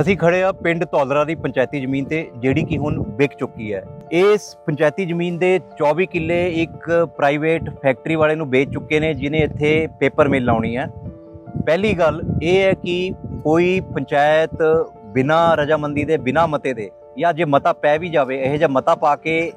ਅਸੀਂ ਖੜੇ ਆ ਪਿੰਡ ਧੌਲਰਾ ਦੀ ਪੰਚਾਇਤੀ ਜ਼ਮੀਨ ਤੇ, ਜਿਹੜੀ ਕਿ ਹੁਣ ਵਿਕ ਚੁੱਕੀ ਹੈ। ਇਸ ਪੰਚਾਇਤੀ ਜ਼ਮੀਨ ਦੇ 24 ਕਿੱਲੇ ਇੱਕ ਪ੍ਰਾਈਵੇਟ ਫੈਕਟਰੀ ਵਾਲੇ ਨੂੰ ਵੇਚ ਚੁੱਕੇ ਨੇ ਜਿਨੇ ਇੱਥੇ ਪੇਪਰ ਮਿਲ ਲਾਉਣੀ ਹੈ। ਪਹਿਲੀ ਗੱਲ ਇਹ ਹੈ ਕਿ ਕੋਈ ਪੰਚਾਇਤ ਬਿਨਾ ਰਜਾਮੰਦੀ ਦੇ, ਬਿਨਾ ਮਤੇ ਦੇ ਜਾਂ ਜੇ ਮਤਾ ਪੈ ਵੀ ਜਾਵੇ, ਇਹ ਜਿਹਾ ਮਤਾ ਪਾ ਕੇ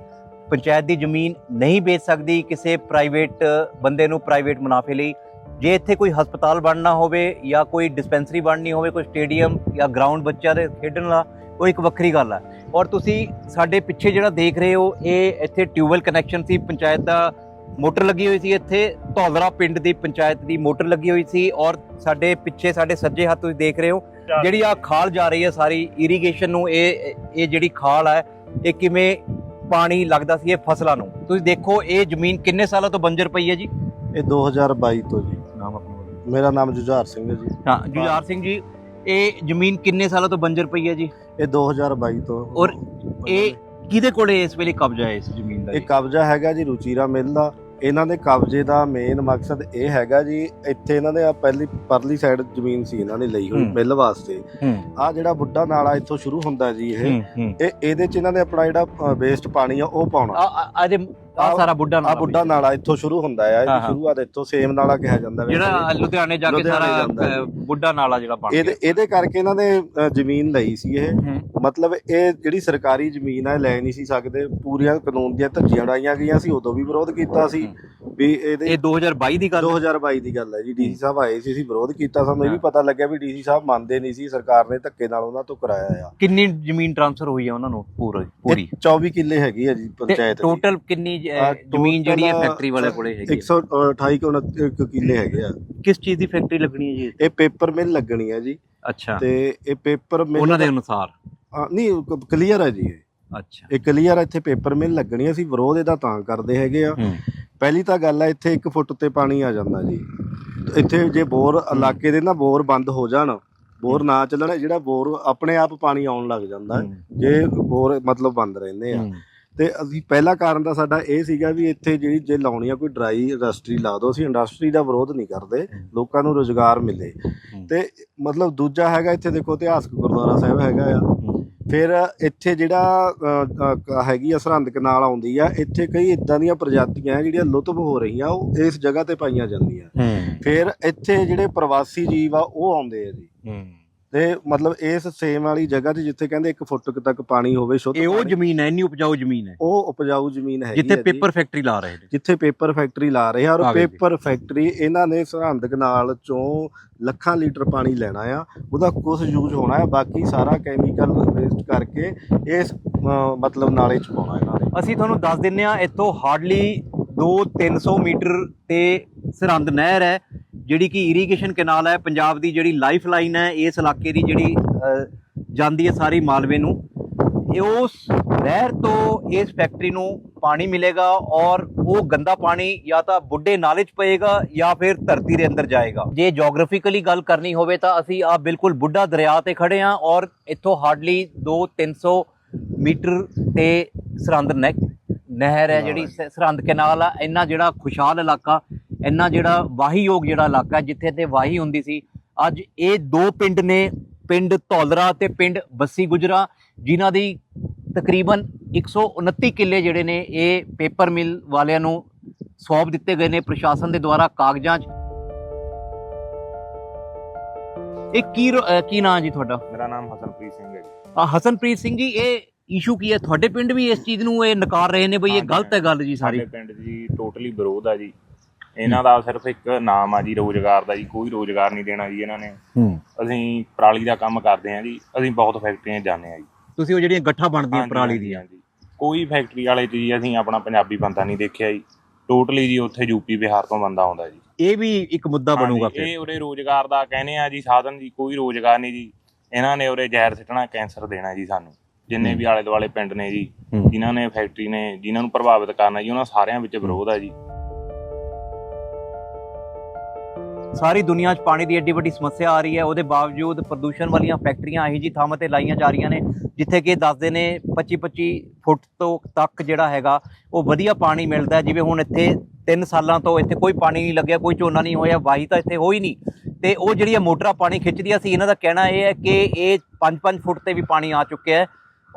ਪੰਚਾਇਤ ਦੀ ਜ਼ਮੀਨ ਨਹੀਂ ਵੇਚ ਸਕਦੀ ਕਿਸੇ ਪ੍ਰਾਈਵੇਟ ਬੰਦੇ ਨੂੰ ਪ੍ਰਾਈਵੇਟ ਮੁਨਾਫੇ ਲਈ ਜੇ ਇੱਥੇ ਕੋਈ ਹਸਪਤਾਲ ਬਣਨਾ ਹੋਵੇ ਜਾਂ ਕੋਈ ਡਿਸਪੈਂਸਰੀ ਬਣਨੀ ਹੋਵੇ, ਕੋਈ ਸਟੇਡੀਅਮ ਜਾਂ ਗਰਾਊਂਡ ਬੱਚਿਆਂ ਦੇ ਖੇਡਣ ਦਾ ਉਹ ਇੱਕ ਵੱਖਰੀ ਗੱਲ ਹੈ ਔਰ ਤੁਸੀਂ ਸਾਡੇ ਪਿੱਛੇ ਜਿਹੜਾ ਦੇਖ ਰਹੇ ਹੋ, ਇਹ ਇੱਥੇ ਟਿਊਬਵੈਲ ਕਨੈਕਸ਼ਨ ਸੀ, ਪੰਚਾਇਤ ਦਾ ਮੋਟਰ ਲੱਗੀ ਹੋਈ ਸੀ ਇੱਥੇ, ਧੌਲਰਾ ਪਿੰਡ ਦੀ ਪੰਚਾਇਤ ਦੀ ਮੋਟਰ ਲੱਗੀ ਹੋਈ ਸੀ ਔਰ ਸਾਡੇ ਪਿੱਛੇ, ਸਾਡੇ ਸੱਜੇ ਹੱਥ ਤੁਸੀਂ ਦੇਖ ਰਹੇ ਹੋ, ਜਿਹੜੀ ਆ ਖਾਲ ਜਾ ਰਹੀ ਹੈ ਸਾਰੀ ਇਰੀਗੇਸ਼ਨ ਨੂੰ ਇਹ ਇਹ ਜਿਹੜੀ ਖਾਲ ਹੈ ਇਹ ਕਿਵੇਂ ਪਾਣੀ ਲੱਗਦਾ ਸੀ ਇਹ ਫਸਲਾਂ ਨੂੰ। ਤੁਸੀਂ ਦੇਖੋ, ਇਹ ਜ਼ਮੀਨ ਕਿੰਨੇ ਸਾਲਾਂ ਤੋਂ ਬੰਜਰ ਪਈ ਹੈ ਜੀ? ਇਹ 2022 ਤੋਂ ਜੀ। ਨਾਮ ਆਪਣਾ ਮੇਰਾ ਨਾਮ ਜੁਝਾਰ ਸਿੰਘ ਹੈ ਜੀ। ਹਾਂ ਜੁਝਾਰ ਸਿੰਘ ਜੀ ਇਹ ਜ਼ਮੀਨ ਕਿੰਨੇ ਸਾਲਾਂ ਤੋਂ ਬੰਜਰ ਪਈ ਹੈ ਜੀ? ਇਹ 2022 ਤੋਂ ਔਰ ਇਹ ਕਿਹਦੇ ਕੋਲੇ ਇਸ ਵੇਲੇ ਕਬਜ਼ਾ ਹੈ ਇਸ ਜ਼ਮੀਨ ਦਾ ਇਹ? ਕਬਜ਼ਾ ਹੈਗਾ ਜੀ ਰੁਚੀਰਾ ਮਿੱਲ ਦਾ। ਇਹਨਾਂ ਦੇ ਕਬਜ਼ੇ ਦਾ ਮੇਨ ਮਕਸਦ ਇਹ ਹੈਗਾ ਜੀ ਇੱਥੇ ਇਹਨਾਂ ਦੇ ਆ ਪਹਿਲੀ ਪਰਲੀ ਸਾਈਡ ਜ਼ਮੀਨ ਸੀ ਇਹਨਾਂ ਨੇ ਲਈ ਹੋਈ। ਮਿੱਲ ਵਾਸਤੇ। ਆ ਜਿਹੜਾ ਬੁੱਢਾ ਨਾਲਾ ਇੱਥੋਂ ਸ਼ੁਰੂ ਹੁੰਦਾ ਜੀ ਇਹ ਇਹਦੇ ਚ ਇਹਨਾਂ ਨੇ ਆਪਣਾ ਜਿਹੜਾ ਵੇਸਟ ਪਾਣੀ ਆ ਉਹ ਪਾਉਣਾ। ਆ ਇਹਦੇ ਆ ਸਾਰਾ ਬੁੱਢਾ ਆ ਨਾਲਾ ਬੁੱਢਾ ਨਾਲਾ ਇੱਥੋਂ ਸ਼ੁਰੂ ਹੁੰਦਾ ਆ ਇਹਦੀ। ਸ਼ੁਰੂਆਤ ਇੱਥੋਂ ਸੇਮ ਨਾਲਾ ਕਿਹਾ ਜਾਂਦਾ। ਜਿਹੜਾ ਲੁਧਿਆਣੇ ਜਾ ਕੇ ਸਾਰਾ ਬੁੱਢਾ ਨਾਲਾ ਜਿਹੜਾ ਬਣ ਇਹਦੇ ਗਿਆ। ਇਹਦੇ ਕਰਕੇ ਇਹਨਾਂ ਨੇ ਜ਼ਮੀਨ ਲਈ ਸੀ ਇਹ। ਮਤਲਬ ਇਹ ਜਿਹੜੀ ਸਰਕਾਰੀ ਜ਼ਮੀਨ ਆ ਲੈ ਨਹੀਂ ਸੀ ਸਕਦੇ। ਪੂਰੀਆਂ ਕਾਨੂੰਨ ਦੀਆਂ ਧੱਜੀਆਂ ਉਡਾਈਆਂ ਗਈਆਂ ਸੀ ਉਦੋਂ ਵੀ ਵਿਰੋਧ ਕੀਤਾ ਸੀ। ਵੀ ਇਹਦੇ ਇਹ 2022 ਦੀ ਗੱਲ ਹੈ? 2022 ਦੀ ਗੱਲ ਹੈ ਜੀ। ਡੀਸੀ ਸਾਹਿਬ ਆਏ ਸੀ ਅਸੀਂ ਵਿਰੋਧ ਕੀਤਾ। ਸਾਨੂੰ ਇਹ ਵੀ। ਪਤਾ ਲੱਗਿਆ ਵੀ ਡੀਸੀ ਸਾਹਿਬ ਮੰਨਦੇ ਨਹੀਂ ਸੀ। ਸਰਕਾਰ ਨੇ ਧੱਕੇ ਨਾਲ ਉਹਨਾਂ ਤੋਂ ਕਰਾਇਆ ਆ। ਕਿੰਨੀ ਜ਼ਮੀਨ ਟ੍ਰਾਂਸਫਰ ਹੋਈ ਹੈ ਉਹਨਾਂ ਨੂੰ ਪੂਰੀ ਪੂਰੀ? ਇਹ 24 ਕਿੱਲੇ ਹੈਗੀ ਆ ਜੀ ਪੰਚਾਇਤ ਦੀ। ਟੋਟਲ ਕਿੰਨੀ ਆ, ਜ਼ਮੀਨ ਜਿਹੜੀ ਹੈ ਫੈਕਟਰੀ ਵਾਲੇ ਕੋਲੇ ਹੈਗੀ ਹੈ? 128 ਕੁ 29 ਕਿੱਲੇ ਹੈਗੇ ਆ। ਕਿਸ ਚੀਜ਼ ਦੀ ਫੈਕਟਰੀ ਲੱਗਣੀ ਹੈ ਜੀ? ਇਹ ਪੇਪਰ ਮਿਲ ਲੱਗਣੀ ਹੈ ਜੀ। ਅੱਛਾ। ਤੇ ਇਹ ਪੇਪਰ ਮਿਲ ਉਹਨਾਂ ਦੇ ਅਨੁਸਾਰ। ਨਹੀਂ ਕਲੀਅਰ ਹੈ ਜੀ ਇਹ। ਅੱਛਾ। ਇਹ ਕਲੀਅਰ ਹੈ ਇੱਥੇ ਪੇਪਰ ਮਿਲ ਲੱਗਣੀ ਹੈ, ਅਸੀਂ ਵਿਰੋਧ ਇਹਦਾ ਤਾਂ ਕਰਦੇ ਹੈਗੇ ਆ। ਪਹਿਲੀ ਤਾਂ ਗੱਲ ਹੈ ਇੱਥੇ 1 ਫੁੱਟ ਤੇ ਪਾਣੀ ਆ ਜਾਂਦਾ ਜੀ। ਇੱਥੇ ਜੇ ਬੋਰ ਇਲਾਕੇ ਦੇ ਨਾ ਬੋਰ ਬੰਦ ਹੋ ਜਾਣ ਬੋਰ ਨਾ ਚੱਲਣ ਜਿਹੜਾ ਬੋਰ ਆਪਣੇ ਆਪ ਪਾਣੀ ਆਉਣ ਲੱਗ ਜਾਂਦਾ। ਜੇ ਬੋਰ ਮਤਲਬ ਬੰਦ ਰਹਿੰਦੇ ਆ। ਤੇ ਅਸੀਂ ਪਹਿਲਾ ਕਾਰਨ ਤਾਂ ਸਾਡਾ ਇਹ ਸੀਗਾ ਵੀ ਇੱਥੇ ਜਿਹੜੀ ਜੇ ਲਾਉਣੀ ਆ ਕੋਈ ਡਰਾਈ ਇੰਡਸਟਰੀ ਲਾ ਦਿਓ ਅਸੀਂ ਇੰਡਸਟਰੀ ਦਾ ਵਿਰੋਧ ਨਹੀਂ ਕਰਦੇ ਲੋਕਾਂ ਨੂੰ ਰੋਜ਼ਗਾਰ ਮਿਲੇ। ਤੇ ਮਤਲਬ ਦੂਜਾ ਹੈਗਾ ਇੱਥੇ ਦੇਖੋ ਇਤਿਹਾਸਕ ਗੁਰਦੁਆਰਾ ਸਾਹਿਬ ਹੈਗਾ ਆ। ਫਿਰ ਇੱਥੇ ਜਿਹੜਾ ਅ, ਅ, ਹੈਗੀ ਆ ਸਰਹੰਦ ਕਨਾਲ ਆਉਂਦੀ ਆ ਇੱਥੇ ਕਈ ਇਦਾਂ ਦੀਆਂ ਪ੍ਰਜਾਤੀਆਂ ਆ ਜਿਹੜੀਆਂ ਲੁਤਫ ਹੋ ਰਹੀਆਂ ਉਹ ਇਸ ਜਗ੍ਹਾ ਤੇ ਪਾਈਆਂ ਜਾਂਦੀਆਂ। ਹੂੰ। ਫਿਰ ਇੱਥੇ ਜਿਹੜੇ ਪ੍ਰਵਾਸੀ ਜੀਵ ਆ ਉਹ ਆਉਂਦੇ ਆ ਜੀ। ਹੂੰ। ਤੇ ਮਤਲਬ ਇਸ ਸੇਮ ਵਾਲੀ ਜਗ੍ਹਾ ਤੇ ਜਿੱਥੇ ਕਹਿੰਦੇ 1 ਫੁੱਟ ਤੱਕ ਪਾਣੀ ਹੋਵੇ ਸ਼ੁੱਧ ਇਹ ਉਹ ਪਾਣੀ, ਜ਼ਮੀਨ ਹੈ ਇੰਨੀ ਉਪਜਾਊ ਜ਼ਮੀਨ ਹੈ ਉਹ ਉਪਜਾਊ ਜ਼ਮੀਨ ਹੈਗੀ ਜਿੱਥੇ ਆ ਜੀ। ਪੇਪਰ ਫੈਕਟਰੀ ਲਾ ਰਹੇ ਨੇ ਜਿੱਥੇ ਪੇਪਰ ਫੈਕਟਰੀ ਲਾ ਰਹੇ ਆ ਆ ਔਰ ਗਏ ਜੀ। ਪੇਪਰ ਫੈਕਟਰੀ ਇਹਨਾਂ ਨੇ ਸਰਹੰਦ ਕਨਾਲ ਚੋਂ ਲੱਖਾਂ ਲੀਟਰ ਪਾਣੀ ਲੈਣਾ ਆ ਉਹਦਾ ਕੁਝ ਯੂਜ਼ ਹੋਣਾ ਹੈ ਬਾਕੀ ਸਾਰਾ ਕੈਮੀਕਲ ਵੇਸਟ ਕਰਕੇ ਇਸ ਅ, ਮਤਲਬ ਨਾਲੇ ਚ ਪਾਉਣਾ ਇਹਨਾਂ ਨੇ ਅਸੀਂ ਤੁਹਾਨੂੰ ਦੱਸ ਦਿੰਨੇ ਆ ਇੱਥੋਂ ਹਾਰਡਲੀ 2-300 ਮੀਟਰ ਤੇ ਸਰਹੰਦ ਨਹਿਰ ਹੈ ਜਿਹੜੀ ਕਿ ਇਰੀਗੇਸ਼ਨ ਕਨਾਲ ਹੈ ਪੰਜਾਬ ਦੀ ਜਿਹੜੀ ਲਾਈਫ ਲਾਈਨ ਹੈ ਇਸ ਇਲਾਕੇ ਦੀ ਜਿਹੜੀ ਜਾਂਦੀ ਹੈ ਸਾਰੀ ਮਾਲਵੇ ਨੂੰ ਉਸ ਨਹਿਰ ਤੋਂ ਇਸ ਫੈਕਟਰੀ ਨੂੰ ਪਾਣੀ ਮਿਲੇਗਾ ਔਰ ਉਹ ਗੰਦਾ ਪਾਣੀ ਜਾਂ ਤਾਂ ਬੁੱਢੇ ਨਾਲੇ 'ਚ ਪਏਗਾ ਜਾਂ ਫਿਰ ਧਰਤੀ ਦੇ ਅੰਦਰ ਜਾਏਗਾ। ਜੇ ਜੀਓਗ੍ਰਾਫਿਕਲੀ ਗੱਲ ਕਰਨੀ ਹੋਵੇ ਤਾਂ ਅਸੀਂ ਆ ਬਿਲਕੁਲ ਬੁੱਢਾ ਦਰਿਆ ਤੇ ਖੜੇ ਹਾਂ ਔਰ ਇੱਥੋਂ ਹਾਰਡਲੀ 2-300 ਮੀਟਰ ਤੇ ਸਰਹੰਦ ਨਹਿ ਨਹਿਰ ਹੈ ਜਿਹੜੀ ਸ- ਸਰਹੰਦ ਕਨਾਲ ਆ ਇੰਨਾ ਜਿਹੜਾ ਖੁਸ਼ਹਾਲ ਇਲਾਕਾ ਇੰਨਾ ਜਿਹੜਾ ਵਾਹੀਯੋਗ ਜਿਹੜਾ ਇਲਾਕਾ ਜਿੱਥੇ ਤੇ ਵਾਹੀ ਹੁੰਦੀ ਸੀ ਅੱਜ ਇਹ ਦੋ ਪਿੰਡ ਨੇ ਪਿੰਡ ਧੌਲਰਾ ਤੇ ਪਿੰਡ ਬੱਸੀ ਗੁਜਰਾ ਜਿਨ੍ਹਾਂ ਦੀ ਤਕਰੀਬਨ 129 ਕਿੱਲੇ ਜਿਹੜੇ ਨੇ ਇਹ ਪੇਪਰ ਮਿਲ ਵਾਲਿਆਂ ਨੂੰ ਸੌਂਪ ਦਿੱਤੇ ਗਏ ਨੇ ਪ੍ਰਸ਼ਾਸਨ ਦੇ ਦੁਆਰਾ ਕਾਗਜ਼ਾਂ 'ਚ। ਇਹ ਕੀ ਕੀ ਨਾਂ ਜੀ ਤੁਹਾਡਾ? ਮੇਰਾ ਨਾਮ ਹਸਨਪ੍ਰੀਤ ਸਿੰਘ ਹੈ ਜੀ। ਆ ਹਸਨਪ੍ਰੀਤ ਸਿੰਘ ਜੀ ਇਹ ਇਸ਼ੂ ਕੀ ਹੈ? ਤੁਹਾਡੇ ਪਿੰਡ ਵੀ ਇਸ ਚੀਜ਼ ਨੂੰ ਇਹ ਨਕਾਰ ਰਹੇ ਨੇ ਬਈ ਇਹ ਗਲਤ ਹੈ ਗੱਲ ਜੀ ਸਾਰੀ। ਸਾਡੇ ਪਿੰਡ ਜੀ ਟੋਟਲੀ ਵਿਰੋਧ ਆ ਜੀ। ਇਹਨਾਂ ਦਾ ਸਿਰਫ ਇੱਕ ਨਾਮ ਆ ਜੀ ਰੋਜ਼ਗਾਰ ਦਾ ਜੀ ਕੋਈ ਰੋਜ਼ਗਾਰ ਨਹੀਂ ਦੇਣਾ ਜੀ ਇਹਨਾਂ ਨੇ। ਅਸੀਂ ਪਰਾਲੀ ਦਾ ਕੰਮ ਕਰਦੇ ਹਾਂ ਜੀ ਅਸੀਂ ਬਹੁਤ ਫੈਕਟਰੀਆਂ ਜਾਂਦੇ ਹਾਂ ਜੀ। ਤੁਸੀਂ ਉਹ ਜਿਹੜੀਆਂ ਗੱਠਾਂ ਬਣਦੀਆਂ ਪਰਾਲੀ ਦੀਆਂ? ਹਾਂਜੀ। ਕੋਈ ਫੈਕਟਰੀ ਵਾਲੇ ਜੀ ਅਸੀਂ ਆਪਣਾ ਪੰਜਾਬੀ ਬੰਦਾ ਨਹੀਂ ਦੇਖਿਆ ਜੀ। ਟੋਟਲੀ ਜੀ ਉੱਥੇ ਯੂਪੀ ਬਿਹਾਰ ਤੋਂ ਬੰਦਾ ਆਉਂਦਾ ਜੀ। ਇਹ ਵੀ ਇੱਕ ਮੁੱਦਾ ਬਣੂਗਾ ਫਿਰ? ਇਹ ਉਰੇ ਰੋਜ਼ਗਾਰ ਦਾ ਕਹਿੰਦੇ ਆ ਜੀ ਸਾਧਨ ਜੀ ਕੋਈ ਰੋਜ਼ਗਾਰ ਨਹੀਂ ਜੀ। ਇਹਨਾਂ ਨੇ ਉਰੇ ਜ਼ਹਿਰ ਸਿੱਟਣਾ ਕੈਂਸਰ ਦੇਣਾ ਜੀ ਸਾਨੂੰ। ਜਿੰਨੇ ਵੀ ਆਲੇ ਦੁਆਲੇ ਪਿੰਡ ਨੇ ਜੀ। ਜਿਨ੍ਹਾਂ ਨੇ ਫੈਕਟਰੀ ਨੇ ਜਿਨ੍ਹਾਂ ਨੂੰ ਪ੍ਰਭਾਵਿਤ ਕਰਨਾ ਜੀ ਉਹਨਾਂ ਸਾਰਿਆਂ ਵਿੱਚ ਵਿਰੋਧ ਆ ਜੀ। ਸਾਰੀ ਦੁਨੀਆ 'ਚ ਪਾਣੀ ਦੀ ਐਡੀ ਵੱਡੀ ਸਮੱਸਿਆ ਆ ਰਹੀ ਹੈ। ਉਹਦੇ ਬਾਵਜੂਦ ਪ੍ਰਦੂਸ਼ਣ ਵਾਲੀਆਂ ਫੈਕਟਰੀਆਂ ਇਹੀ ਜੀ ਥਾਵਾਂ ਤੇ ਲਾਈਆਂ ਜਾ ਰਹੀਆਂ ਨੇ, ਜਿੱਥੇ ਕਿ ਦੱਸਦੇ ਨੇ 25 25 ਫੁੱਟ ਤੋਂ ਤੱਕ ਜਿਹੜਾ ਹੈਗਾ, ਉਹ ਵਧੀਆ ਪਾਣੀ ਮਿਲਦਾ ਜਿਵੇਂ ਹੁਣ ਇੱਥੇ 3 ਸਾਲਾਂ ਤੋਂ ਇੱਥੇ ਕੋਈ ਪਾਣੀ ਨਹੀਂ ਲੱਗਿਆ, ਕੋਈ ਝੋਨਾ ਨਹੀਂ ਹੋਇਆ, ਵਾਹੀ ਤਾਂ ਇੱਥੇ ਹੋਈ ਨਹੀਂ। ਤੇ ਉਹ ਜਿਹੜੀਆਂ ਮੋਟਰਾਂ ਪਾਣੀ ਖਿੱਚਦੀਆਂ ਸੀ, ਇਹਨਾਂ ਦਾ ਕਹਿਣਾ ਇਹ ਹੈ ਕਿ ਇਹ 5-5 ਫੁੱਟ ਤੇ ਵੀ ਪਾਣੀ ਆ ਚੁੱਕਿਆ ਹੈ।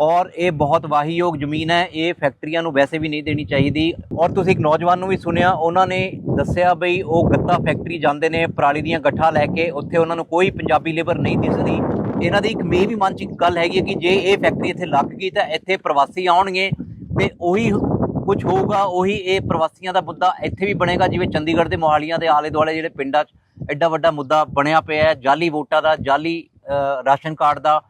ਔਰ ਇਹ ਬਹੁਤ ਵਾਹੀਯੋਗ ਜ਼ਮੀਨ ਹੈ, ਇਹ ਫੈਕਟਰੀਆਂ ਨੂੰ ਵੈਸੇ ਵੀ ਨਹੀਂ ਦੇਣੀ ਚਾਹੀਦੀ। ਔਰ ਤੁਸੀਂ ਇੱਕ ਨੌਜਵਾਨ ਨੂੰ ਵੀ ਸੁਣਿਆ, ਉਹਨਾਂ ਨੇ ਦੱਸਿਆ ਬਈ ਉਹ ਗੱਤਾ ਫੈਕਟਰੀ ਜਾਂਦੇ ਨੇ, ਪਰਾਲੀ ਦੀਆਂ ਗੱਠਾਂ ਲੈ ਕੇ ਉੱਥੇ ਉਹਨਾਂ ਨੂੰ ਕੋਈ ਪੰਜਾਬੀ ਲੇਬਰ ਨਹੀਂ ਦਿਸਦੀ ਇਹਨਾਂ ਦੀ ਇੱਕ ਮੇ ਵੀ ਮਨ ਚ ਗੱਲ ਹੈਗੀ ਹੈ ਕਿ ਜੇ ਇਹ ਫੈਕਟਰੀ ਇੱਥੇ ਲੱਗ ਗਈ ਤਾਂ ਇੱਥੇ ਪ੍ਰਵਾਸੀ ਆਉਣਗੇ ਤੇ ਉਹੀ ਕੁਝ ਹੋਊਗਾ, ਉਹੀ ਇਹ ਪ੍ਰਵਾਸੀਆਂ ਦਾ ਮੁੱਦਾ ਇੱਥੇ ਵੀ ਬਣੇਗਾ, ਜਿਵੇਂ ਚੰਡੀਗੜ੍ਹ ਦੇ ਮੋਹਾਲੀਆਂ ਦੇ ਆਲੇ ਦੁਆਲੇ ਜਿਹੜੇ ਪਿੰਡਾਂ 'ਚ ਐਡਾ ਵੱਡਾ ਮੁੱਦਾ ਬਣਿਆ ਪਿਆ ਹੈ, ਜਾਲੀ ਵੋਟਾਂ ਦਾ, ਜਾਲੀ ਰਾਸ਼ਨ ਕਾਰਡ ਦਾ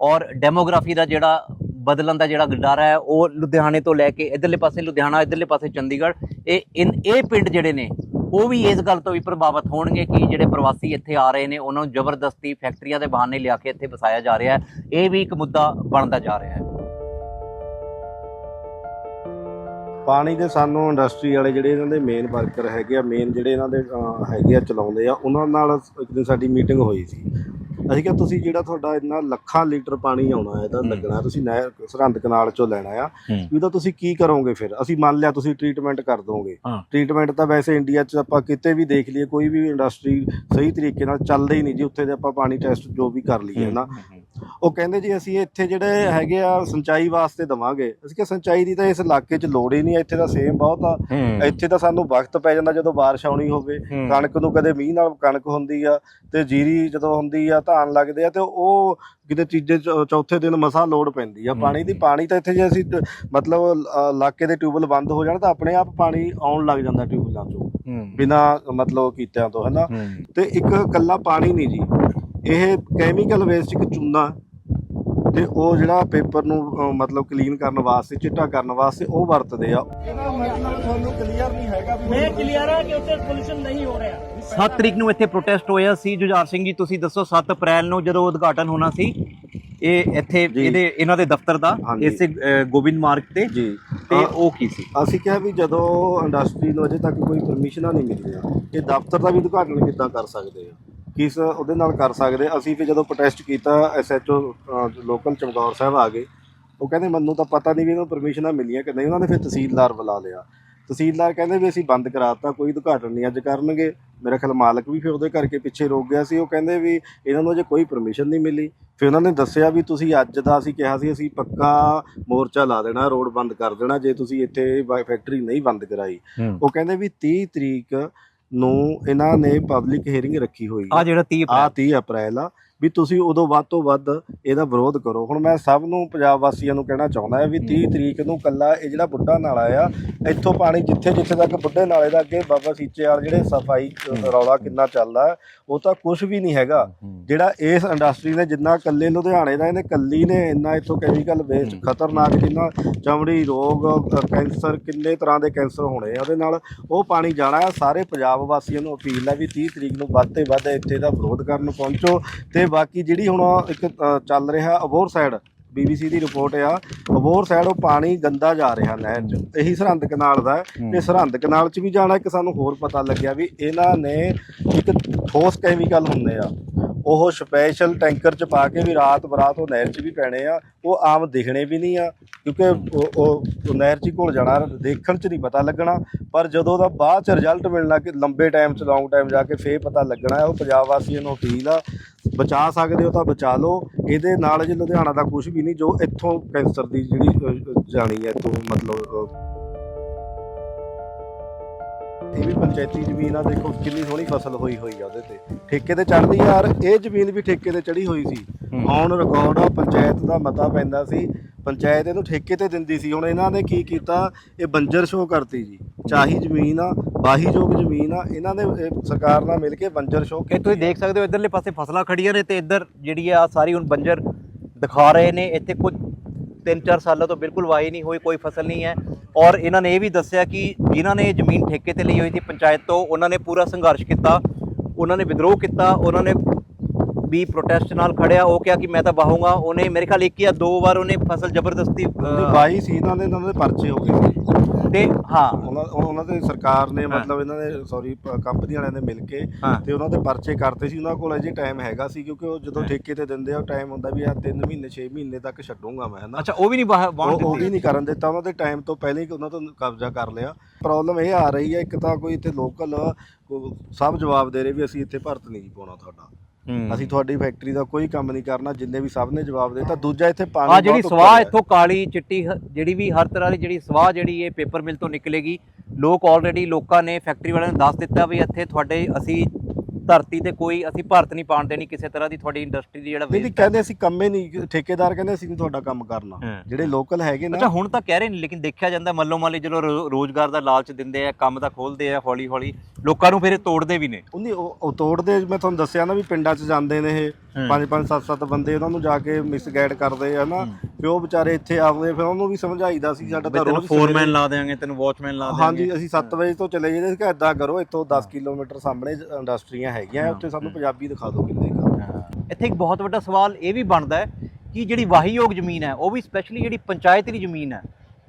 ਔਰ ਡੈਮੋਗ੍ਰਾਫੀ ਦਾ ਜਿਹੜਾ ਬਦਲਣ ਦਾ ਜਿਹੜਾ ਗਡਾਰਾ ਹੈ, ਉਹ ਲੁਧਿਆਣੇ ਤੋਂ ਲੈ ਕੇ ਇਧਰਲੇ ਪਾਸੇ ਲੁਧਿਆਣਾ, ਇਧਰਲੇ ਪਾਸੇ ਚੰਡੀਗੜ੍ਹ, ਇਹ ਇਨ, ਇਹ ਪਿੰਡ ਜਿਹੜੇ ਨੇ, ਉਹ ਵੀ ਇਸ ਗੱਲ ਤੋਂ ਵੀ ਪ੍ਰਭਾਵਿਤ ਹੋਣਗੇ ਕਿ ਜਿਹੜੇ ਪ੍ਰਵਾਸੀ ਇੱਥੇ ਆ ਰਹੇ ਨੇ, ਉਹਨਾਂ ਨੂੰ ਜ਼ਬਰਦਸਤੀ ਫੈਕਟਰੀਆਂ ਦੇ ਬਹਾਨੇ ਲਿਆ ਕੇ ਇੱਥੇ ਵਸਾਇਆ ਜਾ ਰਿਹਾ ਹੈ। ਇਹ ਵੀ ਇੱਕ ਮੁੱਦਾ ਬਣਦਾ ਜਾ ਰਿਹਾ ਹੈ। ਪਾਣੀ ਦੇ ਸਾਨੂੰ ਇੰਡਸਟਰੀ ਵਾਲੇ ਜਿਹੜੇ ਇਹਨਾਂ ਦੇ ਮੇਨ ਵਰਕਰ ਹੈਗੇ ਆ ਮੇਨ ਜਿਹੜੇ ਇਹਨਾਂ ਦੇ ਹੈਗੇ ਆ, ਚਲਾਉਂਦੇ ਆ, ਉਹਨਾਂ ਨਾਲ ਇੱਕ ਦਿਨ ਸਾਡੀ ਮੀਟਿੰਗ ਹੋਈ ਸੀ। ਅਸੀਂ ਕਿਹਾ ਤੁਸੀਂ ਜਿਹੜਾ ਤੁਹਾਡਾ ਇੰਨਾ ਲੱਖਾਂ ਲੀਟਰ ਪਾਣੀ ਆਉਣਾ ਹੈ ਹੂੰ। ਲੱਗਣਾ ਤੁਸੀਂ ਨਹਿਰ ਸਰਹੰਦ ਕਨਾਲ ਚੋਂ ਲੈਣਾ ਆ। ਇਹਦਾ ਤੁਸੀਂ ਕੀ ਕਰੋਗੇ ਫਿਰ ਅਸੀਂ ਮੰਨ ਲਿਆ ਤੁਸੀਂ ਟ੍ਰੀਟਮੈਂਟ ਕਰ ਦੋਗੇ। ਟ੍ਰੀਟਮੈਂਟ ਤਾਂ ਵੈਸੇ ਇੰਡੀਆ 'ਚ ਆਪਾਂ ਕਿਤੇ ਵੀ ਦੇਖ ਲਈਏ ਕੋਈ ਵੀ ਇੰਡਸਟਰੀ ਸਹੀ ਤਰੀਕੇ ਨਾਲ ਚੱਲਦਾ ਹੀ ਨਹੀਂ ਜੀ ਉੱਥੇ ਦੇ ਆਪਾਂ ਪਾਣੀ ਟੈਸਟ ਜੋ ਵੀ ਕਰ ਲਈਏ ਨਾ ਉਹ ਕਹਿੰਦੇ ਜੀ ਅਸੀਂ ਇੱਥੇ ਜਿਹੜੇ ਹੈਗੇ ਆ ਸਿੰਚਾਈ ਵਾਸਤੇ ਦਵਾਂਗੇ। ਅਸੀਂ ਕਿਹਾ ਸਿੰਚਾਈ ਦੀ ਤਾਂ ਇਸ ਇਲਾਕੇ 'ਚ ਲੋੜ ਹੀ ਨਹੀਂ ਇੱਥੇ ਤਾਂ ਸੇਮ ਬਹੁਤ ਆ। ਇੱਥੇ ਤਾਂ ਸਾਨੂੰ ਵਕਤ ਪੈ ਜਾਂਦਾ ਜਦੋਂ ਬਾਰਿਸ਼ ਆਉਣੀ ਹੋਵੇ। ਕਣਕ ਨੂੰ ਕਦੇ ਮੀਂਹ ਨਾਲ ਕਣਕ ਹੁੰਦੀ ਆ ਤੇ ਜੀਰੀ ਜਦੋਂ ਹੁੰਦੀ ਆ ਧਾਨ ਲੱਗਦੇ ਆ ਤੇ ਉਹ ਕਿਤੇ ਤੀਜੇ ਚੌਥੇ ਦਿਨ ਮਸਾ ਲੋੜ ਪੈਂਦੀ ਆ। ਪਾਣੀ ਦੀ ਪਾਣੀ ਤਾਂ ਇੱਥੇ ਜੇ ਅਸੀਂ ਮਤਲਬ ਇਲਾਕੇ ਦੇ ਟਿਊਬਲ ਬੰਦ ਹੋ ਜਾਣ ਤਾਂ ਆਪਣੇ ਆਪ ਪਾਣੀ ਆਉਣ ਲੱਗ ਜਾਂਦਾ ਟਿਊਬਲਾਂ ਤੋਂ ਬਿਨਾ ਮਤਲਬ ਕੀਤਿਆਂ ਤੋਂ ਹਨਾ? ਤੇ ਇੱਕ ਕੱਲਾ ਪਾਣੀ ਨਹੀਂ ਜੀ। ਇਹ ਕੈਮੀਕਲ ਵੇਸਟ ਇੱਕ ਚੂਨਾ ਤੇ ਉਹ ਜਿਹੜਾ ਪੇਪਰ ਨੂੰ ਮਤਲਬ ਕਲੀਨ ਕਰਨ ਵਾਸਤੇ ਚਿੱਟਾ ਕਰਨ ਵਾਸਤੇ ਉਹ ਵਰਤਦੇ ਆ। ਤਰੀਕ ਨੂੰ ਇੱਥੇ ਪ੍ਰੋਟੈਸਟ ਹੋਇਆ ਸੀ ਜੁਝਾਰ ਸਿੰਘ ਜੀ ਤੁਸੀਂ ਦੱਸੋ 7 ਅਪ੍ਰੈਲ ਨੂੰ ਜਦੋਂ ਉਦਘਾਟਨ ਹੋਣਾ ਸੀ ਇਹ ਇੱਥੇ ਇਹਦੇ ਇਹਨਾਂ ਦੇ ਦਫ਼ਤਰ ਦਾ ਇਸੇ ਗੋਬਿੰਦ ਮਾਰਗ ਤੇ ਜੀ। ਤੇ ਉਹ ਕੀ ਸੀ? ਅਸੀਂ ਕਿਹਾ ਵੀ ਜਦੋਂ ਇੰਡਸਟਰੀ ਨੂੰ ਅਜੇ ਤੱਕ ਕੋਈ ਪਰਮਿਸ਼ਨਾਂ ਨਹੀਂ ਮਿਲੀਆਂ ਇਹ ਦਫ਼ਤਰ ਦਾ ਵੀ ਉਦਘਾਟਨ ਕਿੱਦਾਂ ਕਰ ਸਕਦੇ ਆ? ਕਿਸ ਉਹਦੇ ਨਾਲ ਕਰ ਸਕਦੇ ਅਸੀਂ ਵੀ ਜਦੋਂ ਪ੍ਰੋਟੈਸਟ ਕੀਤਾ ਐਸਐਚਓ ਲੋਕਲ ਚਮਕੌਰ ਸਾਹਿਬ ਆ ਗਏ। ਉਹ ਕਹਿੰਦੇ ਮੈਨੂੰ ਤਾਂ ਪਤਾ ਨਹੀਂ ਵੀ ਇਹਨਾਂ ਪਰਮਿਸ਼ਨਾਂ ਮਿਲੀਆਂ ਕਿ ਨਹੀਂ। ਉਹਨਾਂ ਨੇ ਫਿਰ ਤਹਿਸੀਲਦਾਰ ਬੁਲਾ ਲਿਆ। ਤਹਿਸੀਲਦਾਰ ਕਹਿੰਦੇ ਵੀ ਅਸੀਂ ਬੰਦ ਕਰਾਤਾ ਕੋਈ ਉਦਘਾਟਨ ਨਹੀਂ ਅੱਜ ਕਰਨਗੇ। ਮੇਰਾ ਖਿਆਲ ਮਾਲਕ ਵੀ ਫਿਰ ਉਹਦੇ ਕਰਕੇ ਪਿੱਛੇ ਰੁਕ ਗਿਆ ਸੀ। ਉਹ ਕਹਿੰਦੇ ਵੀ ਇਹਨਾਂ ਨੂੰ ਅਜੇ ਕੋਈ ਪਰਮਿਸ਼ਨ ਨਹੀਂ ਮਿਲੀ। ਫਿਰ ਉਹਨਾਂ ਨੇ ਦੱਸਿਆ ਵੀ ਤੁਸੀਂ ਅੱਜ ਦਾ ਅਸੀਂ ਕਿਹਾ ਸੀ ਅਸੀਂ ਪੱਕਾ ਮੋਰਚਾ ਲਾ ਦੇਣਾ ਰੋਡ ਬੰਦ ਕਰ ਦੇਣਾ ਜੇ ਤੁਸੀਂ ਇੱਥੇ ਫੈਕਟਰੀ ਨਹੀਂ ਬੰਦ ਕਰਾਈ। ਉਹ ਕਹਿੰਦੇ ਵੀ 30 ਤਰੀਕ ਨੂੰ ਇਹਨਾਂ ਨੇ ਪਬਲਿਕ ਹੀਅਰਿੰਗ ਰੱਖੀ ਹੋਈ ਆ ਜਿਹੜਾ 30 ਆ ਅਪ੍ਰੈਲ 30 ਅਪ੍ਰੈਲ ਆ। ਵੀ ਤੁਸੀਂ ਉਦੋਂ ਵੱਧ ਤੋਂ ਵੱਧ ਇਹਦਾ ਵਿਰੋਧ ਕਰੋ। ਹੁਣ ਮੈਂ ਸਭ ਨੂੰ ਪੰਜਾਬ ਵਾਸੀਆਂ ਨੂੰ ਕਹਿਣਾ ਚਾਹੁੰਦਾ ਹੈ ਵੀ 30 ਤਰੀਕ ਨੂੰ ਕੱਲਾ ਇਹ ਜਿਹੜਾ ਬੁੱਢਾ ਨਾਲਾ ਆ ਇੱਥੋਂ ਪਾਣੀ ਜਿੱਥੇ ਜਿੱਥੇ ਤੱਕ ਬੁੱਢੇ ਨਾਲੇ ਦਾ ਅੱਗੇ ਬਾਬਾ ਸੀਚੇ ਵਾਲ ਜਿਹੜੇ ਸਫ਼ਾਈ ਰੌਲਾ ਕਿੰਨਾ ਚੱਲਦਾ ਉਹ ਤਾਂ ਕੁਝ ਵੀ ਨਹੀਂ ਹੈਗਾ। ਜਿਹੜਾ ਇਸ ਇੰਡਸਟਰੀ ਨੇ ਜਿੰਨਾ ਕੱਲੇ ਲੁਧਿਆਣੇ ਦਾ ਇਹਨੇ ਕੱਲੀ ਨੇ ਇੰਨਾ ਇੱਥੋਂ ਕੈਮੀਕਲ ਵੇਸਟ। ਖਤਰਨਾਕ ਜਿੰਨਾ ਚਮੜੀ ਰੋਗ ਕੈਂਸਰ ਕਿੰਨੇ ਤਰ੍ਹਾਂ ਦੇ ਕੈਂਸਰ ਹੋਣੇ ਆ ਉਹਦੇ ਨਾਲ ਉਹ ਪਾਣੀ ਜਾਣਾ ਸਾਰੇ ਪੰਜਾਬ ਵਾਸੀਆਂ ਨੂੰ ਅਪੀਲ ਹੈ ਵੀ 30 ਤਰੀਕ ਨੂੰ ਵੱਧ ਤੇ ਵੱਧ ਇੱਥੇ ਦਾ ਵਿਰੋਧ ਕਰਨ ਪਹੁੰਚੋ ਤੇ ਬਾਕੀ ਜਿਹੜੀ ਹੁਣ ਇੱਕ ਚੱਲ ਰਿਹਾ ਅਬੋਰ ਸਾਈਡ ਬੀਬੀਸੀ ਦੀ ਰਿਪੋਰਟ ਆ ਅਬੋਰ ਸਾਈਡ ਉਹ ਪਾਣੀ ਗੰਦਾ ਜਾ ਰਿਹਾ ਨਹਿਰ 'ਚ। ਇਹੀ ਸਰਹੰਦ ਕਨਾਲ ਦਾ ਤੇ ਸਰਹੰਦ ਕਨਾਲ 'ਚ ਵੀ ਜਾਣਾ ਇੱਕ ਸਾਨੂੰ ਹੋਰ ਪਤਾ ਲੱਗਿਆ ਵੀ ਇਹਨਾਂ ਨੇ ਇੱਕ ਠੋਸ ਕੈਮੀਕਲ ਹੁੰਦੇ ਆ। ਉਹ ਸਪੈਸ਼ਲ ਟੈਂਕਰ 'ਚ ਪਾ ਕੇ ਵੀ ਰਾਤ ਬਰਾਤ ਉਹ ਨਹਿਰ 'ਚ ਵੀ ਪੈਣੇ ਆ, ਉਹ ਆਮ ਦਿਖਣੇ ਵੀ ਨਹੀਂ ਆ, ਕਿਉਂਕਿ ਉਹ ਨਹਿਰ 'ਚ ਹੀ ਘੁਲ ਜਾਣਾ, ਦੇਖਣ 'ਚ ਨਹੀਂ ਪਤਾ ਲੱਗਣਾ, ਪਰ ਜਦੋਂ ਦਾ ਬਾਅਦ 'ਚ ਰਿਜ਼ਲਟ ਮਿਲਣਾ ਕਿ ਲੰਬੇ ਟਾਈਮ 'ਚ ਲੌਂਗ ਟਾਈਮ ਜਾ ਕੇ ਫੇਰ ਪਤਾ ਲੱਗਣਾ ਹੈ, ਉਹ ਪੰਜਾਬ ਵਾਸੀਆਂ ਨੂੰ ਅਪੀਲ ਆ, ਬਚਾ ਸਕਦੇ ਹੋ ਤਾਂ ਬਚਾ ਲਓ, ਇਹਦੇ ਨਾਲ ਜੇ ਲੁਧਿਆਣਾ ਦਾ ਕੁਝ ਵੀ ਨਹੀਂ, ਜੋ ਇੱਥੋਂ ਕੈਂਸਰ ਦੀ ਜਿਹੜੀ ਜਾਣੀ ਹੈ ਤੋਂ ਮਤਲਬ ਇਹ ਵੀ ਪੰਚਾਇਤੀ ਜ਼ਮੀਨ ਆ ਦੇਖੋ ਕਿੰਨੀ ਸੋਹਣੀ ਫਸਲ ਹੋਈ ਹੋਈ ਆ ਉਹਦੇ ਤੇ। ਠੇਕੇ ਤੇ ਚੜਦੀ ਯਾਰ ਇਹ ਜ਼ਮੀਨ ਵੀ ਠੇਕੇ ਤੇ ਚੜੀ ਹੋਈ ਸੀ। ਔਨ ਰਿਕਾਰਡ ਆ ਪੰਚਾਇਤ ਦਾ ਮਤਾ ਪੈਂਦਾ ਸੀ। ਪੰਚਾਇਤ ਇਹਨੂੰ ਠੇਕੇ ਤੇ ਦਿੰਦੀ ਸੀ। ਹੁਣ ਇਹਨਾਂ ਨੇ ਕੀ ਕੀਤਾ? ਇਹ ਬੰਜਰ ਸ਼ੋ ਕਰਤੀ ਜੀ। ਚਾਹੀ ਜ਼ਮੀਨ ਆ ਵਾਹੀਯੋਗ ਜ਼ਮੀਨ ਆ ਇਹਨਾਂ ਨੇ ਸਰਕਾਰ ਨਾਲ ਮਿਲ ਕੇ ਬੰਜਰ ਸ਼ੋ ਇਹ ਤੁਸੀਂ ਦੇਖ ਸਕਦੇ ਹੋ ਇਧਰਲੇ ਪਾਸੇ ਫਸਲਾਂ ਖੜੀਆਂ ਨੇ ਤੇ ਇੱਧਰ ਜਿਹੜੀ ਆ ਸਾਰੀ ਹੁਣ ਬੰਜਰ ਦਿਖਾ ਰਹੇ ਨੇ ਇੱਥੇ ਕੁਝ 3-4 ਸਾਲਾਂ ਤੋਂ ਬਿਲਕੁਲ ਵਾਹੀ ਨਹੀਂ ਹੋਈ ਕੋਈ ਫਸਲ ਨਹੀਂ ਹੈ। ਔਰ ਇਹਨਾਂ ਨੇ ਇਹ ਵੀ ਦੱਸਿਆ ਕਿ ਜਿਨ੍ਹਾਂ ਨੇ ਜ਼ਮੀਨ ਠੇਕੇ ਤੇ ਲਈ ਹੋਈ ਸੀ ਪੰਚਾਇਤ ਤੋਂ ਉਹਨਾਂ ਨੇ ਪੂਰਾ ਸੰਘਰਸ਼ ਕੀਤਾ ਉਹਨਾਂ ਨੇ ਵਿਦਰੋਹ ਕੀਤਾ ਉਹਨਾਂ ਨੇ ਵੀ ਪ੍ਰੋਟੈਸਟ ਨਾਲ ਖੜਿਆ। ਉਹ ਕਿਹਾ ਕਿ ਮੈਂ ਤਾਂ ਵਾਹੂੰਗਾ। ਉਹਨੇ ਮੇਰੇ ਖਿਆਲ ਇੱਕ ਜਾਂ ਦੋ ਵਾਰ ਉਹਨੇ ਫਸਲ ਜ਼ਬਰਦਸਤੀ ਅ, 22 ਸੀ ਦੇ ਇਹਨਾਂ ਦੇ ਪਰਚੇ ਹੋ ਗਏ ਸੀ। ਤੇ ਹਾਂ। ਉਹਨਾਂ ਉਹਨਾਂ ਦੇ ਸਰਕਾਰ ਨੇ। ਮਤਲਬ ਇਹਨਾਂ ਦੇ ਸੌਰੀ ਕੰਪਨੀ ਵਾਲਿਆਂ ਨੇ ਮਿਲ ਕੇ। ਤੇ ਉਹਨਾਂ ਦੇ ਪਰਚੇ ਕਰਤੇ ਸੀ। ਉਹਨਾਂ ਕੋਲ ਅਜੇ ਟਾਈਮ ਹੈਗਾ ਸੀ ਕਿਉਂਕਿ ਉਹ ਜਦੋਂ। ਠੇਕੇ ਤੇ ਦਿੰਦੇ ਆ ਟਾਈਮ ਹੁੰਦਾ ਵੀ ਆ 3 ਮਹੀਨੇ 6 ਮਹੀਨੇ ਤੱਕ ਛੱਡੂਗਾ ਮੈਂ ਹਨਾ। ਅੱਛਾ ਉਹ ਵੀ ਨਹੀਂ ਵਾਹੁਣ ਉਹ ਉਹ ਵੀ ਦਿੱਤੀ ਨਹੀਂ ਕਰਨ ਦਿੱਤਾ। ਉਹਨਾਂ ਦੇ ਟਾਈਮ ਤੋਂ ਪਹਿਲਾਂ ਹੀ ਉਹਨਾਂ ਤੋਂ ਕਬਜ਼ਾ ਕਰ ਲਿਆ। ਪ੍ਰੋਬਲਮ ਇਹ ਆ ਰਹੀ ਹੈ ਇੱਕ ਤਾਂ ਕੋਈ ਇੱਥੇ ਲੋਕਲ ਸਭ ਜਵਾਬ ਦੇ ਰਹੇ ਵੀ ਅਸੀਂ ਇੱਥੇ ਭਰਤ ਨਹੀਂ ਪਾਉਣਾ ਤੁਹਾਡਾ। ਹੂੰ। ਅਸੀਂ ਤੁਹਾਡੀ ਫੈਕਟਰੀ ਦਾ ਕੋਈ ਕੰਮ ਨਹੀਂ ਕਰਨਾ ਜਿੰਨੇ ਵੀ ਸਭ ਨੇ ਜਵਾਬ ਦੇ ਦਿੱਤਾ ਦੂਜਾ ਇੱਥੇ ਪਾਣੀ ਆ ਜਿਹੜੀ ਬਹੁਤ ਸਵਾਹ ਹੈ। ਇੱਥੋਂ ਕਾਲੀ ਚਿੱਟੀ ਹ- ਜਿਹੜੀ ਵੀ ਹਰ ਤਰ੍ਹਾਂ ਦੀ ਜਿਹੜੀ ਸਵਾਹ ਜਿਹੜੀ ਇਹ ਪੇਪਰ ਮਿਲ ਤੋਂ ਨਿਕਲੇਗੀ ਲੋਕ ਆਲਰੇਡੀ ਲੋਕਾਂ ਨੇ ਫੈਕਟਰੀ ਵਾਲਿਆਂ ਨੂੰ ਦੱਸ ਦਿੱਤਾ ਵੀ ਇੱਥੇ ਤੁਹਾਡੇ ਅਸੀਂ ਧਰਤੀ ਤੇ ਕੋਈ ਅਸੀਂ ਭਾਰਤ ਨਹੀਂ ਪਾਉਣ ਦੇਣੀ ਕਿਸੇ ਤਰ੍ਹਾਂ ਦੀ ਤੁਹਾਡੀ ਇੰਡਸਟਰੀ ਦੀ ਜਿਹੜਾ ਨਹੀਂ ਨਹੀਂ waste। ਕਹਿੰਦੇ ਅਸੀਂ ਕੰਮੇ ਨਹੀਂ ਠੇਕੇਦਾਰ ਕਹਿੰਦੇ ਅਸੀਂ ਨਹੀਂ ਤੁਹਾਡਾ ਕੰਮ ਕਰਨਾ ਹਾਂ। ਜਿਹੜੇ ਲੋਕਲ ਹੈਗੇ ਨਾ ਅੱਛਾ ਹੁਣ ਤਾਂ ਕਹਿ ਰਹੇ ਨੇ ਲੇਕਿਨ ਦੇਖਿਆ ਜਾਂਦਾ ਮੱਲੋ ਮਾਲੀ ਜਦੋਂ ਰੋ- ਰੋਜ਼ਗਾਰ ਦਾ ਲਾਲਚ ਦਿੰਦੇ ਆ ਕੰਮ ਦਾ ਖੋਲਦੇ ਆ ਹੌਲੀ ਹੌਲੀ ਲੋਕਾਂ ਨੂੰ ਫਿਰ ਇਹ ਤੋੜਦੇ ਵੀ ਨੇ। ਉਹਨੀ ਉਹ ਉਹ ਤੋੜਦੇ ਮੈਂ ਤੁਹਾਨੂੰ ਦੱਸਿਆ ਨਾ ਵੀ ਪਿੰਡਾਂ 'ਚ ਜਾਂਦੇ ਨੇ ਇਹ। ਪੰਜ ਪੰਜ ਸੱਤ ਸੱਤ ਬੰਦੇ ਉਹਨਾਂ ਨੂੰ ਜਾ ਕੇ ਮਿਸਗਾਈਡ ਕਰਦੇ ਆ ਨਾ ਫਿਰ ਉਹ ਵਿਚਾਰੇ ਇੱਥੇ ਆਉਂਦੇ ਫਿਰ ਉਹਨੂੰ ਵੀ ਸਮਝਾਈਦਾ ਸੀ ਸਾਡਾ ਤਾਂ ਤੈਨੂੰ ਰੋਜ਼ ਫੋਰਮੈਨ ਲਾ ਦੇਾਂਗੇ ਤੈਨੂੰ ਵਾਚਮੈਨ ਲਾ ਦੇਾਂਗੇ ਹਾਂਜੀ ਅਸੀਂ 7 ਵਜੇ ਤੋਂ ਚਲੇ ਜਾਂਦੇ ਸੀ ਕਿ ਇਦਾਂ ਕਰੋ ਇੱਥੋਂ 10 ਕਿਲੋਮੀਟਰ ਸਾਹਮਣੇ ਇੰਡਸਟਰੀਆਂ ਹੈਗੀਆਂ ਉੱਥੇ ਸਾਨੂੰ ਪੰਜਾਬੀ ਦਿਖਾ ਦਿਓ ਕਿੰਨੇ ਕੁ ਇੱਥੇ ਇੱਕ ਬਹੁਤ ਵੱਡਾ ਸਵਾਲ ਇਹ ਵੀ ਬਣਦਾ ਹੈ ਕਿ ਜਿਹੜੀ ਵਾਹੀਯੋਗ ਜ਼ਮੀਨ ਹੈ ਉਹ ਵੀ ਸਪੈਸ਼ਲੀ ਜਿਹੜੀ ਪੰਚਾਇਤ ਦੀ ਜ਼ਮੀਨ ਹੈ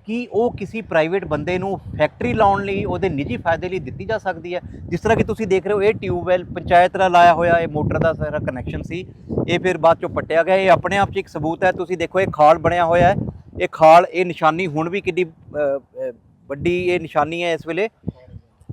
ਕਿ ਉਹ ਕਿਸੇ ਪ੍ਰਾਈਵੇਟ ਬੰਦੇ ਨੂੰ ਫੈਕਟਰੀ ਲਾਉਣ ਲਈ ਉਹਦੇ ਨਿੱਜੀ ਫਾਇਦੇ ਲਈ ਦਿੱਤੀ ਜਾ ਸਕਦੀ ਹੈ। ਜਿਸ ਤਰ੍ਹਾਂ ਕਿ ਤੁਸੀਂ ਦੇਖ ਰਹੇ ਹੋ, ਇਹ ਟਿਊਬਵੈਲ ਪੰਚਾਇਤ ਦਾ ਲਾਇਆ ਹੋਇਆ, ਇਹ ਮੋਟਰ ਦਾ ਸਾਰਾ ਕਨੈਕਸ਼ਨ ਸੀ। ਇਹ ਫਿਰ ਬਾਅਦ ਚੋਂ ਪੱਟਿਆ ਗਿਆ। ਇਹ ਆਪਣੇ ਆਪ 'ਚ ਇੱਕ ਸਬੂਤ ਹੈ। ਤੁਸੀਂ ਦੇਖੋ, ਇਹ ਖਾਲ ਬਣਿਆ ਹੋਇਆ ਹੈ। ਇਹ ਖਾਲ, ਇਹ ਨਿਸ਼ਾਨੀ ਹੁਣ ਵੀ ਕਿੰਨੀ ਵੱਡੀ ਇਹ ਨਿਸ਼ਾਨੀ ਹੈ ਇਸ ਵੇਲੇ।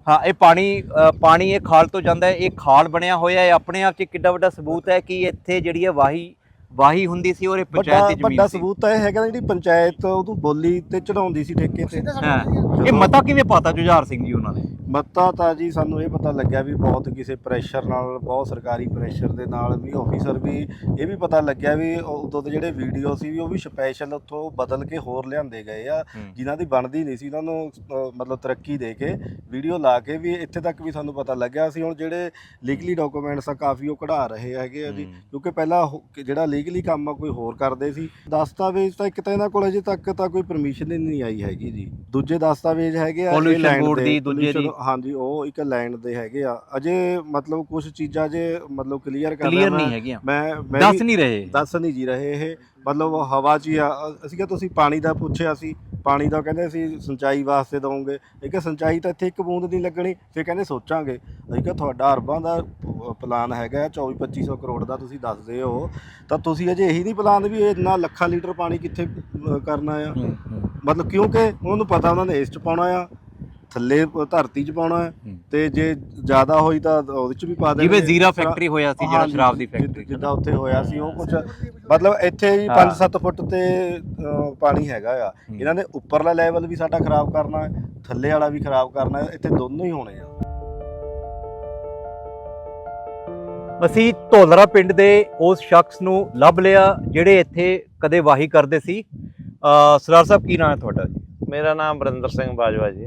ਹਾਂ, ਇਹ ਪਾਣੀ ਪਾਣੀ ਇਹ ਖਾਲ ਤੋਂ ਜਾਂਦਾ ਹੈ। ਇਹ ਖਾਲ ਬਣਿਆ ਹੋਇਆ ਹੈ। ਆਪਣੇ ਆਪ 'ਚ ਕਿੱਡਾ ਵੱਡਾ ਸਬੂਤ ਹੈ ਕਿ ਇੱਥੇ ਜਿਹੜੀ ਹੈ ਵਾਹੀ ਵਾਹੀ ਹੁੰਦੀ ਸੀ ਔਰ ਇਹ ਪੰਚਾਇਤ ਵੱਡਾ ਦੀ ਵੱਡਾ ਜ਼ਮੀਨ ਸੀ। ਸਬੂਤ ਤਾਂ ਇਹ ਹੈਗਾ ਜਿਹੜੀ ਪੰਚਾਇਤ ਉਹਨੂੰ ਬੋਲੀ ਤੇ ਚੜਾਉਂਦੀ ਸੀ ਠੇਕੇ ਤੇ। ਹਾਂ। ਇਹ ਮਤਾ ਕਿਵੇਂ ਪਾਤਾ ਜੁਝਾਰ ਸਿੰਘ ਜੀ ਉਹਨਾਂ ਨੇ? ਮੱਤਾ ਤਾਂ ਜੀ ਸਾਨੂੰ ਇਹ ਪਤਾ ਲੱਗਿਆ ਵੀ ਬਹੁਤ ਕਿਸੇ ਪ੍ਰੈਸ਼ਰ ਨਾਲ ਬਹੁਤ ਸਰਕਾਰੀ ਪ੍ਰੈਸ਼ਰ ਦੇ ਨਾਲ ਵੀ ਆਫੀਸਰ ਵੀ ਇਹ ਵੀ ਪਤਾ ਲੱਗਿਆ ਵੀ ਉਦੋਂ ਦੇ ਜਿਹੜੇ ਵੀਡੀਓ ਸੀ ਵੀ ਉਹ ਵੀ ਸਪੈਸ਼ਲ ਉੱਥੋਂ ਬਦਲ ਕੇ ਹੋਰ ਲਿਆਂਦੇ ਗਏ ਆ ਜਿਨ੍ਹਾਂ ਦੀ ਬਣਦੀ ਨਹੀਂ ਸੀ ਉਹਨਾਂ ਨੂੰ ਅਹ, ਮਤਲਬ ਤਰੱਕੀ ਦੇ ਕੇ ਵੀਡੀਓ ਲਾ ਕੇ ਵੀ ਇੱਥੇ ਤੱਕ ਵੀ ਸਾਨੂੰ ਪਤਾ ਲੱਗਿਆ। ਸੀ ਹੁਣ ਜਿਹੜੇ ਲੀਗਲੀ ਡਾਕੂਮੈਂਟਸ ਆ ਕਾਫੀ ਉਹ ਕਢਾ ਰਹੇ ਹੈਗੇ ਆ ਜੀ। ਕਿਉਂਕਿ ਪਹਿਲਾਂ ਉਹ- ਕਿ ਜਿਹੜਾ ਲੀਗਲੀ ਕੰਮ ਆ ਕੋਈ ਹੋਰ ਕਰਦੇ ਸੀ। ਦਸਤਾਵੇਜ਼ ਤਾਂ ਇੱਕ ਤਾਂ ਇਹਨਾਂ ਕੋਲ ਅਜੇ ਤੱਕ ਤਾਂ ਕੋਈ ਪਰਮਿਸ਼ਨ ਹੀ ਨਹੀਂ ਆਈ ਹੈਗੀ ਜੀ। ਦੂਜੇ ਦਸਤਾਵੇਜ਼ ਹੈਗੇ ਆ Pollution board ਦੇ, ਦੂਜੇ ਦੀ। pollution- ਹਾਂਜੀ ਉਹ ਇੱਕ ਲੈਂਡ ਦੇ ਹੈਗੇ ਆ। ਅਜੇ ਮਤਲਬ ਕੁਝ ਚੀਜ਼ਾਂ ਜੇ ਮਤਲਬ ਕਲੀਅਰ ਕਰ ਕਲੀਅਰ ਨਹੀਂ ਹੈਗੀਆਂ। ਮੈਂ ਮੈਂ ਦੱਸ ਵੀ- ਨਹੀਂ ਰਹੇ। ਦੱਸ ਨਹੀਂ ਜੀ ਰਹੇ ਇਹ। ਮਤਲਬ ਹਵਾ 'ਚ ਹੀ ਆ। ਅ- ਅਸੀਂ ਕਿਹਾ ਤੁਸੀਂ ਪਾਣੀ ਦਾ ਪੁੱਛਿਆ ਸੀ। ਪਾਣੀ ਦਾ ਕਹਿੰਦੇ ਅਸੀਂ ਸਿੰਚਾਈ ਵਾਸਤੇ ਦਵਾਂਗੇ ਇਹ ਕਿ ਸਿੰਚਾਈ ਤਾਂ ਇੱਥੇ ਇੱਕ ਬੂੰਦ ਨਹੀਂ ਲੱਗਣੀ ਫਿਰ ਕਹਿੰਦੇ ਸੋਚਾਂਗੇ। ਅਸੀਂ ਕਿਹਾ ਤੁਹਾਡਾ ਅਰਬਾਂ ਦਾ ਪਲਾਨ ਹੈਗਾ 24 2500 ਕਰੋੜ ਦਾ ਤੁਸੀਂ ਦੱਸਦੇ ਹੋ। ਤਾਂ ਤੁਸੀਂ ਅਜੇ ਇਹੀ ਨਹੀਂ ਪਲਾਨ ਵੀ ਇਹ ਇੰਨਾ ਲੱਖਾਂ ਲੀਟਰ ਪਾਣੀ ਕਿੱਥੇ ਕਰਨਾ ਆ। ਮਤਲਬ ਕਿਉਂਕਿ ਉਹਨਾਂ ਪਤਾ ਉਹਨਾਂ ਨੇ ਇਸ 'ਚ ਪਾਉਣਾ ਆ। ਥੱਲੇ ਧਰਤੀ 'ਚ ਪਾਉਣਾ ਹੈ। ਤੇ ਜੇ ਜ਼ਿਆਦਾ ਹੋਈ ਤਾਂ ਉਹਦੇ 'ਚ ਵੀ ਪਾ ਦੇਣਗੇ ਜਿਵੇਂ ਜ਼ੀਰਾ ਫੈਕਟਰੀ ਹੋਇਆ ਸੀ ਜਿਹੜਾ ਸ਼ਰਾਬ ਦੀ ਫੈਕਟਰੀ ਜਿੱਦਾਂ ਉੱਥੇ ਹੋਇਆ ਸੀ ਉਹ ਕੁਝ ਮਤਲਬ ਇੱਥੇ ਹਾਂ। 5-7 ਫੁੱਟ ਤੇ ਪਾਣੀ ਹੈਗਾ ਆ। ਇਹਨਾਂ ਨੇ ਉੱਪਰਲਾ ਲੈਵਲ ਵੀ ਸਾਡਾ ਖਰਾਬ ਕਰਨਾ ਹੈ ਥੱਲੇ ਵਾਲਾ ਵੀ ਖਰਾਬ ਕਰਨਾ ਹੈ ਇੱਥੇ ਦੋਨੋਂ ਹੀ ਹੋਣੇ ਆ। ਅਸੀਂ ਧੌਲਰਾ ਪਿੰਡ ਦੇ ਉਸ ਸ਼ਖਸ ਨੂੰ ਲੱਭ ਲਿਆ ਜਿਹੜੇ ਇੱਥੇ ਕਦੇ ਵਾਹੀ ਕਰਦੇ ਸੀ। ਸਰਦਾਰ ਸਾਹਿਬ ਕੀ ਨਾਮ ਹੈ ਤੁਹਾਡਾ? ਜੀ ਮੇਰਾ ਨਾਮ ਬਰਿੰਦਰ ਸਿੰਘ ਬਾਜਵਾ ਜੀ।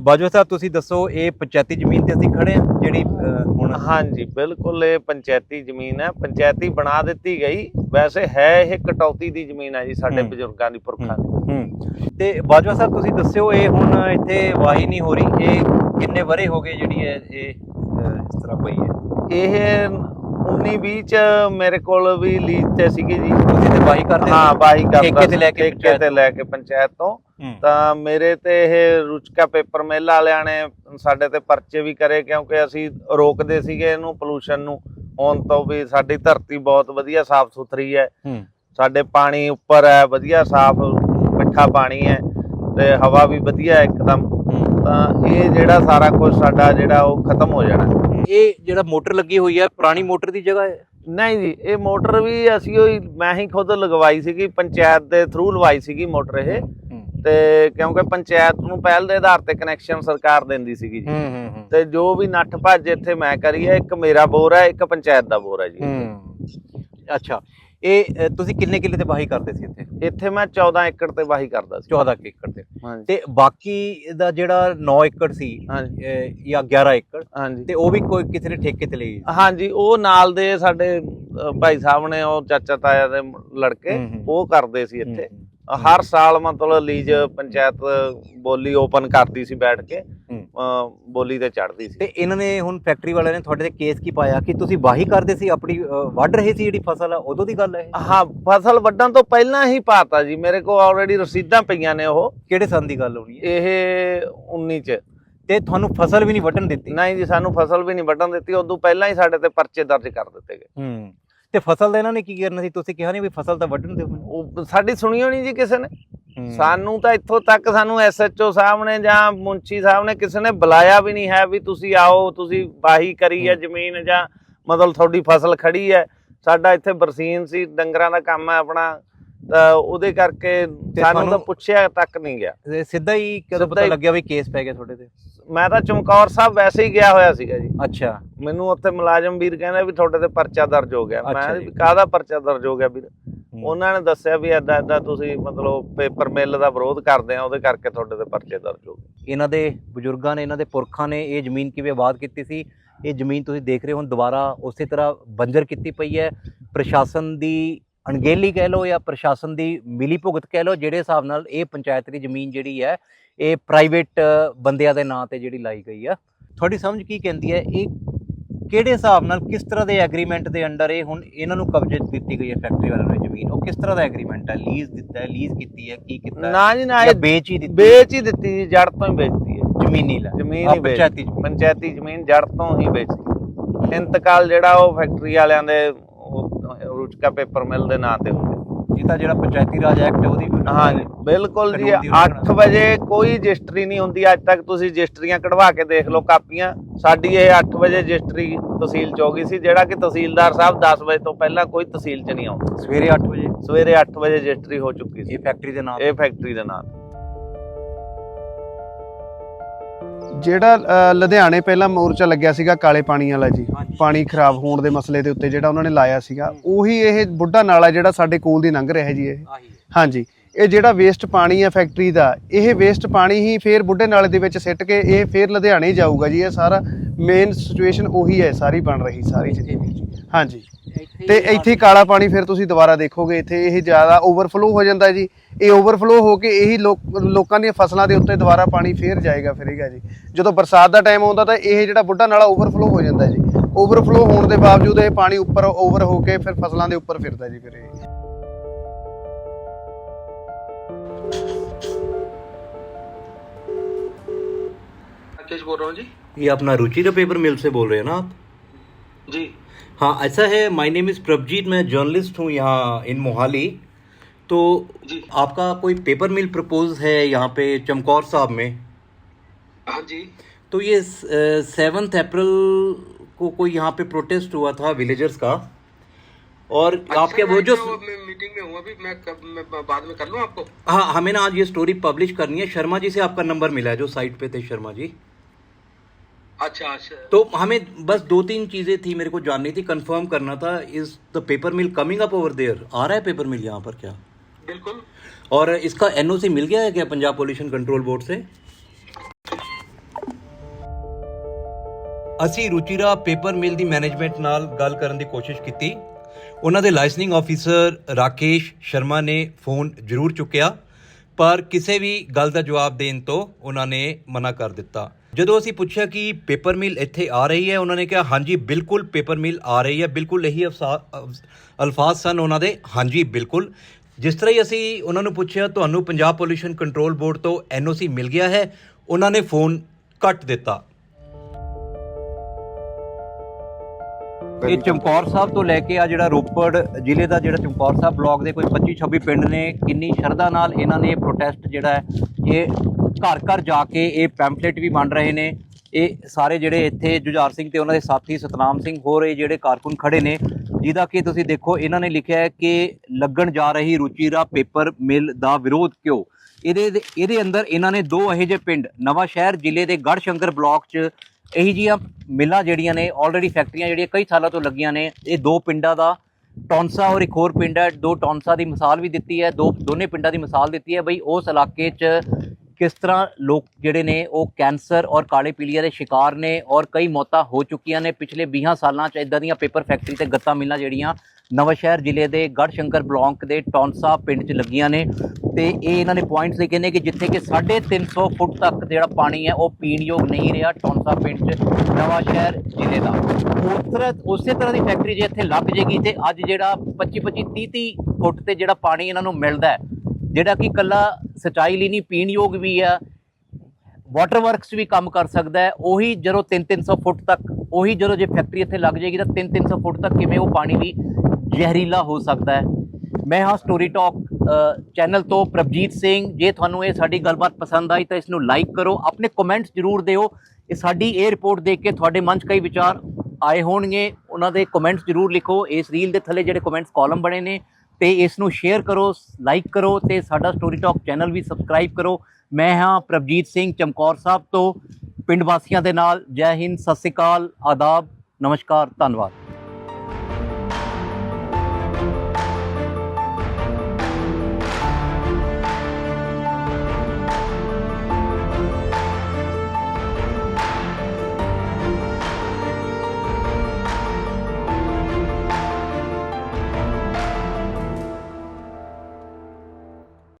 ਬਾਜਵਾ ਸਾਹਿਬ ਤੁਸੀਂ ਦੱਸੋ ਇਹ ਪੰਚਾਇਤੀ ਜ਼ਮੀਨ ਤੇ ਅਸੀਂ ਖੜੇ ਹਾਂ ਜਿਹੜੀ ਹੁਣ ਹਾਂਜੀ ਬਿਲਕੁਲ ਇਹ ਪੰਚਾਇਤੀ ਜ਼ਮੀਨ ਹੈ। ਪੰਚਾਇਤੀ ਬਣਾ ਦਿੱਤੀ ਗਈ। ਵੈਸੇ ਹੈ ਇਹ ਕਟੌਤੀ ਦੀ ਜ਼ਮੀਨ ਹੈ ਜੀ ਸਾਡੇ। ਬਜ਼ੁਰਗਾਂ ਦੀ ਪੁਰਖਾਂ ਦੀ। ਤੇ ਬਾਜਵਾ ਸਾਹਿਬ ਤੁਸੀਂ ਦੱਸਿਓ ਇਹ ਹੁਣ ਇੱਥੇ ਵਾਹੀ ਨਹੀਂ ਹੋ ਰਹੀ। ਇਹ ਕਿੰਨੇ ਵਰੇ ਹੋ ਗਏ ਜਿਹੜੀ ਹੈ ਇਹ ਇਸ ਤਰ੍ਹਾਂ ਪਈ ਹੈ? ਇਹ 19 20 ਚ ਮੇਰੇ ਕੋਲ ਵੀ ਲੀਜ਼ ਤੇ ਸੀਗੀ ਜੀ। ਤੁਸੀਂ ਤੇ ਵਾਹੀ ਕਰਦੇ ਹਾਂ ਬਾਈ ਕਰਦਾ ਠੇਕੇ ਤੇ ਲੈ ਕੇ ਠੇਕੇ ਤੇ ਲੈ ਕੇ ਪੰਚਾਇਤ ਤੋਂ। ਤਾਂ ਮੇਰੇ ਤੇ ਇਹ ਰੁਚਕਾ ਪੇਪਰ ਮਿਲ ਵਾਲਿਆਂ ਨੇ ਸਾਡੇ ਤੇ ਪਰਚੇ ਵੀ ਕਰੇ ਕਿਉਂਕਿ ਅਸੀਂ ਰੋਕਦੇ ਸੀਗੇ ਇਹਨੂੰ ਪੋਲੂਸ਼ਨ ਨੂੰ। ਹੋਣ ਤੋਂ ਵੀ ਸਾਡੀ ਧਰਤੀ ਬਹੁਤ ਵਧੀਆ ਸਾਫ਼ ਸੁਥਰੀ ਹੈ। ਸਾਡੇ ਪਾਣੀ ਉੱਪਰ ਹੈ ਵਧੀਆ ਸਾਫ਼ ਮਿੱਠਾ ਪਾਣੀ ਹੈ ਤੇ ਹਵਾ ਵੀ ਵਧੀਆ ਹੈ। ਇੱਕਦਮ। ਤਾਂ ਇਹ ਜਿਹੜਾ ਸਾਰਾ ਕੁਝ ਸਾਡਾ ਜਿਹੜਾ ਉਹ ਖਤਮ ਹੋ ਜਾਣਾ। ਇਹ ਜਿਹੜਾ ਮੋਟਰ ਲੱਗੀ ਹੋਈ ਹੈ ਪੁਰਾਣੀ ਮੋਟਰ ਦੀ ਜਗ੍ਹਾ ਹੈ? ਨਹੀਂ ਜੀ ਇਹ ਮੋਟਰ ਵੀ ਅਸੀਂ ਉਹ ਮੈਂ ਹੀ ਖੁਦ ਲਗਵਾਈ ਸੀਗੀ ਪੰਚਾਇਤ ਦੇ ਥਰੂ ਲਵਾਈ ਸੀਗੀ ਮੋਟਰ ਇਹ। ਤੇ ਕਿਉਂਕਿ ਪੰਚਾਇਤ ਨੂੰ ਪਹਿਲ ਦੇ ਆਧਾਰ ਤੇ ਕਨੈਕਸ਼ਨ ਸਰਕਾਰ ਦਿੰਦੀ ਸੀਗੀ ਜੀ। ਤੇ ਜੋ ਵੀ ਨੱਠ ਭੱਜ ਇੱਥੇ ਮੈਂ ਕਰੀ ਹੈ ਇੱਕ ਮੇਰਾ ਬੋਰ ਹੈ ਇੱਕ ਪੰਚਾਇਤ ਦਾ ਬੋਰ ਹੈ ਜੀ। ਅੱਛਾ। ਇਹ ਤੁਸੀਂ ਕਿੰਨੇ ਕਿੱਲੇ ਤੇ ਵਾਹੀ ਕਰਦੇ ਸੀ ਇੱਥੇ? ਇੱਥੇ ਮੈਂ 14 ਏਕੜ ਤੇ ਵਾਹੀ ਕਰਦਾ ਸੀ। 14 ਕੁ ਏਕੜ ਤੇ। ਤੇ ਬਾਕੀ ਦਾ ਜਿਹੜਾ 9 ਏਕੜ ਸੀ ਜਾਂ 11 ਏਕੜ ਹਾਂਜੀ। ਤੇ ਉਹ ਵੀ ਕੋਈ ਕਿਸੇ ਨੇ ਠੇਕੇ ਤੇ ਲਈ ਹਾਂਜੀ ਉਹ ਨਾਲ ਦੇ ਸਾਡੇ ਭਾਈ ਸਾਹਿਬ ਨੇ ਉਹ ਚਾਚਾ ਤਾਇਆ ਦੇ ਲੜਕੇ। ਉਹ ਕਰਦੇ ਸੀ ਇੱਥੇ। ਹਰ ਸਾਲ ਮਤਲਬ ਲੀਜ਼ ਪੰਚਾਇਤ ਬੋਲੀ ਓਪਨ ਕਰਦੀ ਸੀ ਬੈਠ ਕੇ। ਬੋਲੀ ਤੇ ਚੜਦੀ ਸੀ। ਤੇ ਇਹਨਾਂ ਨੇ ਹੁਣ ਫੈਕਟਰੀ ਵਾਲਿਆਂ ਨੇ ਤੁਹਾਡੇ ਤੇ ਕੇਸ ਕੀ ਪਾਇਆ ਕਿ ਤੁਸੀਂ ਵਾਹੀ ਕਰਦੇ ਸੀ ਆਪਣੀ ਵੱਢ ਰਹੇ ਸੀ ਜਿਹੜੀ ਫਸਲ ਆ ਉਦੋਂ ਦੀ ਗੱਲ ਹੈ? ਹਾਂ ਫਸਲ ਵੱਢਣ ਤੋਂ ਪਹਿਲਾਂ ਹੀ ਪਾਤਾ ਜੀ। ਮੇਰੇ ਕੋਲ ਆਲਰੇਡੀ ਰਸੀਦਾਂ ਪਈਆਂ ਨੇ ਉਹ। ਕਿਹੜੇ ਸੰਨ ਦੀ ਗੱਲ ਹੋਣੀ ਹੈ? ਇਹ 19 ਚ। ਤੇ ਤੁਹਾਨੂੰ ਫਸਲ ਵੀ ਨਹੀਂ ਵੱਢਣ ਦਿੱਤੀ? ਨਹੀਂ ਜੀ ਸਾਨੂੰ ਫਸਲ ਵੀ ਨਹੀਂ ਵੱਢਣ ਦਿੱਤੀ। ਉਦੋਂ ਪਹਿਲਾਂ ਹੀ ਸਾਡੇ ਤੇ ਪਰਚੇ ਦਰਜ ਕਰ ਦਿੱਤੇ ਗਏ। ਹੂੰ। ਤੇ ਫਸਲ ਦਾ ਇਹਨਾਂ ਨੇ ਕੀ ਕਰਨਾ ਸੀ? ਤੁਸੀਂ ਕਿਹਾ ਨਹੀਂ ਵੀ ਫਸਲ ਤਾਂ ਵੱਢਣ ਦਿਓ ਮੈਨੂੰ। ਉਹ ਸਾਡੀ ਸੁਣੀ ਹੋਣੀ ਜੀ ਕਿਸੇ ਨੇ। ਸਾਨੂੰ ਤਾਂ ਇੱਥੋਂ ਤੱਕ ਸਾਨੂੰ ਐਸਐਚਓ ਸਾਹਿਬ ਨੇ ਜਾਂ ਮੁੰਚੀ ਸਾਹਿਬ ਨੇ ਕਿਸੇ ਨੇ ਬੁਲਾਇਆ ਵੀ ਨਹੀਂ ਹੈ ਵੀ ਤੁਸੀਂ ਆਓ ਤੁਸੀਂ ਵਾਹੀ ਕਰੀ ਹੂੰ। ਜ਼ਮੀਨ ਜਾਂ ਮਤਲਬ ਤੁਹਾਡੀ ਫਸਲ ਖੜੀ ਹੈ। ਸਾਡਾ ਇੱਥੇ ਬਰਸੀਨ ਸੀ ਡੰਗਰਾਂ ਦਾ ਕੰਮ ਹੈ ਆਪਣਾ। ਤਾਂ ਉਹਦੇ ਕਰਕੇ ਸਾਨੂੰ ਤਾਂ ਪੁੱਛਿਆ ਤੱਕ ਨਹੀਂ ਗਿਆ। ਸਿੱਧਾ ਹੀ ਕਦੋਂ ਪਤਾ ਲੱਗਿਆ ਵੀ ਕੇਸ ਪੈ ਗਿਆ ਤੁਹਾਡੇ ਤੇ? ਮੈਂ ਤਾਂ ਚਮਕੌਰ ਸਾਹਿਬ ਵੈਸੇ ਹੀ ਗਿਆ ਹੋਇਆ ਸੀਗਾ ਜੀ। ਅੱਛਾ। ਮੈਨੂੰ ਉੱਥੇ ਮੁਲਾਜ਼ਮ ਵੀਰ ਕਹਿੰਦਾ ਵੀ ਤੁਹਾਡੇ ਤੇ ਪਰਚਾ ਦਰਜ ਹੋ ਗਿਆ। ਮੈਂ ਕਾਹਦਾ ਪਰਚਾ ਦਰਜ ਹੋ ਗਿਆ ਵੀਰ। ਉਹਨਾਂ ਨੇ ਦੱਸਿਆ ਵੀ ਐਦਾਂ ਐਦਾਂ ਤੁਸੀਂ ਮਤਲਬ ਪੇਪਰ ਮਿਲ ਦਾ ਵਿਰੋਧ ਕਰਦੇ ਆ ਉਹਦੇ ਕਰਕੇ ਤੁਹਾਡੇ ਤੇ ਪਰਚੇ ਦਰਜ ਹੋ ਗਏ। ਇਹਨਾਂ ਦੇ ਬਜ਼ੁਰਗਾਂ ਨੇ ਇਹਨਾਂ ਦੇ ਪੁਰਖਾਂ ਨੇ ਇਹ ਜ਼ਮੀਨ ਕਿਵੇਂ ਆਬਾਦ ਕੀਤੀ ਸੀ? ਇਹ ਜ਼ਮੀਨ ਤੁਸੀਂ ਦੇਖ ਰਹੇ ਹੋ ਹੁਣ ਦੁਬਾਰਾ ਉਸੇ ਤਰ੍ਹਾਂ ਬੰਜਰ ਕੀਤੀ ਪਈ ਹੈ। ਪ੍ਰਸ਼ਾਸਨ ਦੀ ਅਣਗਹਿਲੀ ਕਹਿ ਲਓ ਜਾਂ ਪ੍ਰਸ਼ਾਸਨ ਦੀ ਮਿਲੀ ਭੁਗਤ ਕਹਿ ਲਓ ਜਿਹੜੇ ਹਿਸਾਬ ਨਾਲ ਇਹ ਪੰਚਾਇਤ ਦੀ ਜ਼ਮੀਨ ਜਿਹੜੀ ਹੈ ਇਹ ਪ੍ਰਾਈਵੇਟ ਬੰਦਿਆਂ ਦੇ ਨਾਂ ਤੇ ਜਿਹੜੀ ਲਾਈ ਗਈ ਆ। ਤੁਹਾਡੀ ਸਮਝ ਕੀ ਕਹਿੰਦੀ ਹੈ? ਇਹ ਕਿਹੜੇ ਹਿਸਾਬ ਨਾਲ ਕਿਸ ਤਰ੍ਹਾਂ ਦੇ ਐਗਰੀਮੈਂਟ ਦੇ ਅੰਡਰ ਇਹ ਹੁਣ ਇਹਨਾਂ ਨੂੰ ਕਬਜ਼ੇ ਦਿੱਤੀ ਗਈ ਹੈ ਫੈਕਟਰੀ ਵਾਲਿਆਂ ਨੂੰ ਇਹ ਜ਼ਮੀਨ? ਉਹ ਕਿਸ ਤਰ੍ਹਾਂ ਦਾ ਐਗਰੀਮੈਂਟ ਹੈ? ਲੀਜ਼ ਦਿੱਤਾ ਹੈ? ਲੀਜ਼ ਕੀਤੀ ਹੈ? ਕੀ ਕੀਤਾ ਨਾ ਜੀ ਨਾ ਇਹ ਵੇਚ ਹੀ ਦਿੱਤੀ ਵੇਚ ਹੀ ਦਿੱਤੀ ਜੀ ਜੜ ਤੋਂ ਹੀ ਵੇਚਤੀ ਹੈ। ਜ਼ਮੀਨੀ ਲੈ। ਜ਼ਮੀਨ ਹੀ ਪੰਚਾਇਤੀ ਪੰਚਾਇਤੀ ਜ਼ਮੀਨ ਜੜ ਤੋਂ ਹੀ ਵੇਚਤੀ ਇੰਤਕਾਲ ਜਿਹੜਾ ਉਹ ਫੈਕਟਰੀ ਵਾਲਿਆਂ ਦੇ ਰੁਚਕਾ ਪੇਪਰ ਮਿਲ ਦੇ ਨਾਂ ਤੇ ਹੋ ਗਿਆ ਇਹ ਤਾਂ ਜਿਹੜਾ ਪੰਚਾਇਤੀ ਰਾਜ ਐਕਟ ਹੈ ਉਹਦੀ ਵੀ ਹਾਂ। ਬਿਲਕੁਲ ਜੀ ਕਾਨੂੰਨ ਦੀ 8 ਉਲੰਘਣਾ। ਵਜੇ ਕੋਈ ਰਜਿਸਟਰੀ ਨਹੀਂ ਹੁੰਦੀ ਅੱਜ ਤੱਕ ਤੁਸੀਂ ਰਜਿਸਟਰੀਆਂ ਕਢਵਾ ਕੇ ਦੇਖ ਲਓ ਕਾਪੀਆਂ। ਸਾਡੀ ਇਹ 8 ਵਜੇ ਰਜਿਸਟਰੀ ਤਹਿਸੀਲ ਚ ਹੋ ਗਈ ਸੀ ਜਿਹੜਾ ਕਿ ਤਹਿਸੀਲਦਾਰ ਸਾਹਿਬ 10 ਵਜੇ ਤੋਂ ਪਹਿਲਾਂ ਕੋਈ ਤਹਿਸੀਲ ਚ ਨਹੀਂ ਆਉਂਦਾ। ਸਵੇਰੇ 8 ਵਜੇ। ਸਵੇਰੇ 8 ਵਜੇ ਰਜਿਸਟਰੀ ਹੋ ਚੁੱਕੀ ਸੀ। ਇਹ ਫੈਕਟਰੀ ਦੇ ਨਾਮ ਇਹ ਫੈਕਟਰੀ ਦੇ ਨਾਂ ਜਿਹੜਾ ਲੁਧਿਆਣੇ ਪਹਿਲਾਂ ਮੋਰਚਾ ਲੱਗਿਆ ਸੀਗਾ ਕਾਲੇ ਪਾਣੀ ਵਾਲਾ ਜੀ। ਪਾਣੀ ਖਰਾਬ ਹੋਣ ਦੇ ਮਸਲੇ ਦੇ ਉੱਤੇ ਜਿਹੜਾ ਉਹਨਾਂ ਨੇ ਲਾਇਆ ਸੀਗਾ ਉਹੀ ਇਹ ਬੁੱਢਾ ਨਾਲਾ ਜਿਹੜਾ ਸਾਡੇ ਕੋਲ ਦੀ ਲੰਘ ਰਿਹਾ ਜੀ ਇਹ। ਹਾਂਜੀ ਇਹ ਜਿਹੜਾ ਵੇਸਟ ਪਾਣੀ ਹੈ ਫੈਕਟਰੀ ਦਾ ਇਹ ਵੇਸਟ ਪਾਣੀ ਹੀ ਫੇਰ ਬੁੱਢੇ ਨਾਲੇ ਦੇ ਵਿੱਚ ਸਿੱਟ ਕੇ ਇਹ ਫੇਰ ਲੁਧਿਆਣੇ ਜਾਊਗਾ ਜੀ ਇਹ ਸਾਰਾ ਮੇਨ ਸਿਚੁਏਸ਼ਨ ਉਹੀ ਹੈ ਸਾਰੀ ਬਣ ਰਹੀ ਸਾਰੀ ਚੀਜ਼ ਹਾਂਜੀ ਤੇ ਇੱਥੇ ਕਾਲਾ ਪਾਣੀ ਫਿਰ ਤੁਸੀਂ ਦੁਬਾਰਾ ਦੇਖੋਗੇ ਇੱਥੇ ਇਹ ਜ਼ਿਆਦਾ ਓਵਰਫਲੋ ਹੋ ਜਾਂਦਾ ਜੀ ਇਹ ਓਵਰਫਲੋ ਹੋ ਕੇ ਇਹੀ ਲੋਕ- ਲੋਕਾਂ ਦੀਆਂ ਫਸਲਾਂ ਦੇ ਉੱਤੇ ਦੁਬਾਰਾ ਪਾਣੀ ਫੇਰ ਜਾਏਗਾ ਫਿਰੇਗਾ ਜੀ ਜਦੋਂ ਬਰਸਾਤ ਦਾ ਟਾਈਮ ਆਉਂਦਾ ਤਾਂ ਇਹ ਜਿਹੜਾ ਬੁੱਢਾ ਨਾਲਾ ਓਵਰਫਲੋ ਹੋ ਜਾਂਦਾ ਜੀ ਓਵਰਫਲੋ ਹੋਣ ਦੇ ਬਾਵਜੂਦ ਇਹ ਪਾਣੀ ਉੱਪਰ ਓਵਰ ਹੋ ਕੇ ਫਿਰ ਫਸਲਾਂ ਦੇ ਉੱਪਰ ਫਿਰਦਾ ਜੀ ਫਿਰ ਇਹ राकेश बोल रहा हूँ जी ये अपना रुचि का पेपर मिल से बोल रहे हैं ना आप जी हाँ ऐसा है माय नेम इज़ प्रभजीत मैं जर्नलिस्ट हूँ यहाँ इन मोहाली तो जी। आपका कोई पेपर मिल प्रपोज है यहाँ पे चमकौर साहब में? हाँ जी। तो ये सेवन्थ अप्रैल को कोई यहाँ पे प्रोटेस्ट हुआ था विलेजर्स का? और अच्छा आपके वो जो मीटिंग में हूँ अभी मैं कब मैं बाद में कर लूँ आपको? हाँ हमें ना आज ये स्टोरी पब्लिश करनी है। शर्मा जी से आपका नंबर मिला है जो साइट पे थे शर्मा जी। अच्छा अच्छा तो हमें बस दो तीन चीजें थी मेरे को जाननी थी कंफर्म करना था is the paper mill coming up over there आ रहा है पेपर मिल यहाँ पर क्या बिल्कुल और इसका एनओसी मिल गया है क्या पंजाब पोल्यूशन कंट्रोल बोर्ड से ਅਸੀਂ ਰੁਚਿਰਾ ਪੇਪਰ ਮਿਲ ਦੀ ਮੈਨੇਜਮੈਂਟ ਨਾਲ ਗੱਲ ਕਰਨ ਦੀ ਕੋਸ਼ਿਸ਼ ਕੀਤੀ ਉਹਨਾਂ ਦੇ ਲਾਇਸਨਿੰਗ ਆਫੀਸਰ ਰਾਕੇਸ਼ ਸ਼ਰਮਾ ਨੇ ਫੋਨ ਜ਼ਰੂਰ ਚੁੱਕਿਆ ਪਰ ਕਿਸੇ ਵੀ ਗੱਲ ਦਾ ਜਵਾਬ ਦੇਣ ਤੋਂ ਉਹਨਾਂ ਨੇ ਮਨਾ ਕਰ ਦਿੱਤਾ ਜਦੋਂ ਅਸੀਂ ਪੁੱਛਿਆ ਕਿ ਪੇਪਰ ਮਿਲ ਇੱਥੇ ਆ ਰਹੀ ਹੈ, ਉਹਨਾਂ ਨੇ ਕਿਹਾ, ਹਾਂਜੀ, ਬਿਲਕੁਲ ਪੇਪਰ ਮਿਲ ਆ ਰਹੀ ਹੈ। ਬਿਲਕੁਲ ਇਹੀ ਅਫਸਾ- ਅਲਫਾਜ਼ ਸਨ ਉਹਨਾਂ ਦੇ। ਹਾਂਜੀ, ਬਿਲਕੁਲ। ਜਿਸ ਤਰ੍ਹਾਂ ਹੀ ਅਸੀਂ ਉਹਨਾਂ ਨੂੰ ਪੁੱਛਿਆ, ਤੁਹਾਨੂੰ ਪੰਜਾਬ ਪੋਲੂਸ਼ਨ ਕੰਟਰੋਲ ਬੋਰਡ ਤੋਂ ਐਨਓਸੀ ਮਿਲ ਗਿਆ ਹੈ, ਉਹਨਾਂ ਨੇ ਫੋਨ ਕੱਟ ਦਿੱਤਾ। ਇਹ ਚਮਕੌਰ ਸਾਹਿਬ ਤੋਂ ਲੈ ਕੇ ਆ ਜਿਹੜਾ ਰੋਪੜ ਜ਼ਿਲ੍ਹੇ ਦਾ ਜਿਹੜਾ ਚਮਕੌਰ ਸਾਹਿਬ ਬਲਾਕ ਦੇ ਕੋਈ 25 26 ਪਿੰਡ ਨੇ, ਕਿੰਨੀ ਸ਼ਰਧਾ ਨਾਲ ਇਹਨਾਂ ਨੇ ਪ੍ਰੋਟੈਸਟ ਜਿਹੜਾ ਹੈ, ਇਹ ਘਰ ਘਰ ਜਾ ਕੇ ਇਹ ਪੈਂਫਲੇਟ ਵੀ ਵੰਡ ਰਹੇ ਨੇ। ਇਹ ਸਾਰੇ ਜਿਹੜੇ ਇੱਥੇ ਜੁਝਾਰ ਸਿੰਘ ਤੇ ਉਹਨਾਂ ਦੇ ਸਾਥੀ ਸਤਨਾਮ ਸਿੰਘ ਹੋਰ ਇਹ ਜਿਹੜੇ ਕਾਰਕੁਨ ਖੜੇ ਨੇ, ਜਿਹਦਾ ਕਿ ਤੁਸੀਂ ਦੇਖੋ, ਇਹਨਾਂ ਨੇ ਲਿਖਿਆ ਹੈ ਕਿ ਲੱਗਣ ਜਾ ਰਹੀ ਰੁਚੀਰਾ ਪੇਪਰ ਮਿਲ ਦਾ ਵਿਰੋਧ ਕਿਉਂ? ਇਹਦੇ ਇਹਦੇ ਅੰਦਰ ਇਹਨਾਂ ਨੇ ਦੋ ਇਹੋ ਜਿਹੇ ਪਿੰਡ, ਨਵਾਂ ਸ਼ਹਿਰ, ਜ਼ਿਲ੍ਹੇ ਦੇ ਗੜਸ਼ੰਕਰ ਬਲਾਕ 'ਚ ਇਹੀ ਜੀਆਂ ਮਿੱਲਾਂ ਜਿਹੜੀਆਂ ਨੇ ਆਲਰੇਡੀ ਫੈਕਟਰੀਆਂ ਜਿਹੜੀਆਂ ਕਈ ਸਾਲਾਂ ਤੋਂ ਲੱਗੀਆਂ ਨੇ। ਇਹ ਦੋ ਪਿੰਡਾਂ ਦਾ, ਟੌਂਸਾ ਔਰ ਇੱਕ ਹੋਰ ਪਿੰਡ ਹੈ, ਦੋ ਟੌਂਸਾ ਦੀ ਮਿਸਾਲ ਵੀ ਦਿੱਤੀ ਹੈ, ਦੋ ਦੋਨੇ ਪਿੰਡਾਂ ਦੀ ਮਿਸਾਲ ਦਿੱਤੀ ਹੈ। ਬਈ ਉਸ ਇਲਾਕੇ 'ਚ ਕਿਸ ਤਰ੍ਹਾਂ ਲੋਕ ਜਿਹੜੇ ਨੇ ਉਹ ਕੈਂਸਰ ਔਰ ਕਾਲੇ ਪੀਲੀਆ ਦੇ ਸ਼ਿਕਾਰ ਨੇ ਔਰ ਕਈ ਮੌਤਾਂ ਹੋ ਚੁੱਕੀਆਂ ਨੇ ਪਿਛਲੇ 20 ਸਾਲਾਂ 'ਚ ਇਦਾਂ ਦੀਆਂ ਪੇਪਰ ਫੈਕਟਰੀ ਤੇ ਗੱਤਾ ਮਿੱਲਾਂ ਜਿਹੜੀਆਂ ਨਵਾਂਸ਼ਹਿਰ ਜ਼ਿਲ੍ਹੇ ਦੇ ਗੜਸ਼ੰਕਰ ਬਲਾਕ ਦੇ ਟੌਨਸਾ ਪਿੰਡ 'ਚ ਲੱਗੀਆਂ ਨੇ ਤੇ ਇਹ ਇਹਨਾਂ ਨੇ ਪੁਆਇੰਟਸ ਲਿਖੇ ਨੇ ਕਿ ਜਿੱਥੇ ਕਿ 350 ਫੁੱਟ ਤੱਕ ਜਿਹੜਾ ਪਾਣੀ ਹੈ ਉਹ ਪੀਣਯੋਗ ਨਹੀਂ ਰਿਹਾ ਟੌਂਸਾ ਪਿੰਡ 'ਚ, ਨਵਾਂਸ਼ਹਿਰ ਜ਼ਿਲ੍ਹੇ ਦਾ। ਉਸ ਤਰ੍ਹਾਂ ਉਸੇ ਤਰ੍ਹਾਂ ਦੀ ਫੈਕਟਰੀ ਜੇ ਇੱਥੇ ਲੱਗ ਜੇਗੀ ਤੇ ਅੱਜ ਜਿਹੜਾ 25 25 30 30 ਫੁੱਟ ਤੇ ਜਿਹੜਾ ਪਾਣੀ ਇਹਨਾਂ ਨੂੰ ਮਿਲਦਾ ਹੈ ਜਿਹੜਾ ਕਿ ਕੱਲਾ ਸਿੰਚਾਈ ਲਈ ਨਹੀਂ, ਪੀਣ ਯੋਗ ਵੀ ਆ ਵਾਟਰ ਵਰਕਸ ਵੀ ਕੰਮ ਕਰ ਸਕਦਾ ਹੈ, ਉਹੀ ਜਦੋਂ 3-300 ਫੁੱਟ ਤੱਕ, ਉਹੀ ਜਦੋਂ ਜੇ ਫੈਕਟਰੀ ਇੱਥੇ ਲੱਗ ਜਾਏਗੀ ਤਾਂ 3-300 ਫੁੱਟ ਤੱਕ ਕਿਵੇਂ ਉਹ ਪਾਣੀ ਵੀ ਜ਼ਹਿਰੀਲਾ ਹੋ ਸਕਦਾ ਹੈ। ਮੈਂ ਹਾਂ ਸਟੋਰੀ ਟਾਕ ਚੈਨਲ ਤੋਂ ਪ੍ਰਭਜੀਤ ਸਿੰਘ, ਜੇ ਤੁਹਾਨੂੰ ਇਹ ਸਾਡੀ ਗੱਲਬਾਤ ਪਸੰਦ ਆਈ ਤਾਂ ਇਸ ਨੂੰ ਲਾਈਕ ਕਰੋ, ਆਪਣੇ ਕਮੈਂਟਸ ਜ਼ਰੂਰ ਦਿਓ, ਇਹ ਸਾਡੀ ਇਹ ਰਿਪੋਰਟ ਦੇਖ ਕੇ ਤੁਹਾਡੇ ਮਨ 'ਚ ਕਈ ਵਿਚਾਰ ਆਏ ਹੋਣਗੇ, ਉਹਨਾਂ ਦੇ ਕਮੈਂਟਸ ਜ਼ਰੂਰ ਲਿਖੋ, ਇਸ ਰੀਲ ਦੇ ਥੱਲੇ ਜਿਹੜੇ ਕਮੈਂਟਸ ਕਾਲਮ ਬਣੇ ਨੇ ਤੇ ਇਸ ਨੂੰ ਸ਼ੇਅਰ ਕਰੋ ਲਾਈਕ ਕਰੋ ਤੇ ਸਾਡਾ ਸਟੋਰੀ ਟਾਕ ਚੈਨਲ ਵੀ ਸਬਸਕ੍ਰਾਈਬ ਕਰੋ। ਮੈਂ ਹਾਂ ਪ੍ਰਭਜੀਤ ਸਿੰਘ ਚਮਕੌਰ ਸਾਹਿਬ ਤੋਂ, ਪਿੰਡ ਵਾਸੀਆਂ ਦੇ ਨਾਲ। ਜੈ ਹਿੰਦ, ਸਤਿ ਸ੍ਰੀ ਅਕਾਲ, ਆਦਾਬ, ਨਮਸਕਾਰ, ਧੰਨਵਾਦ।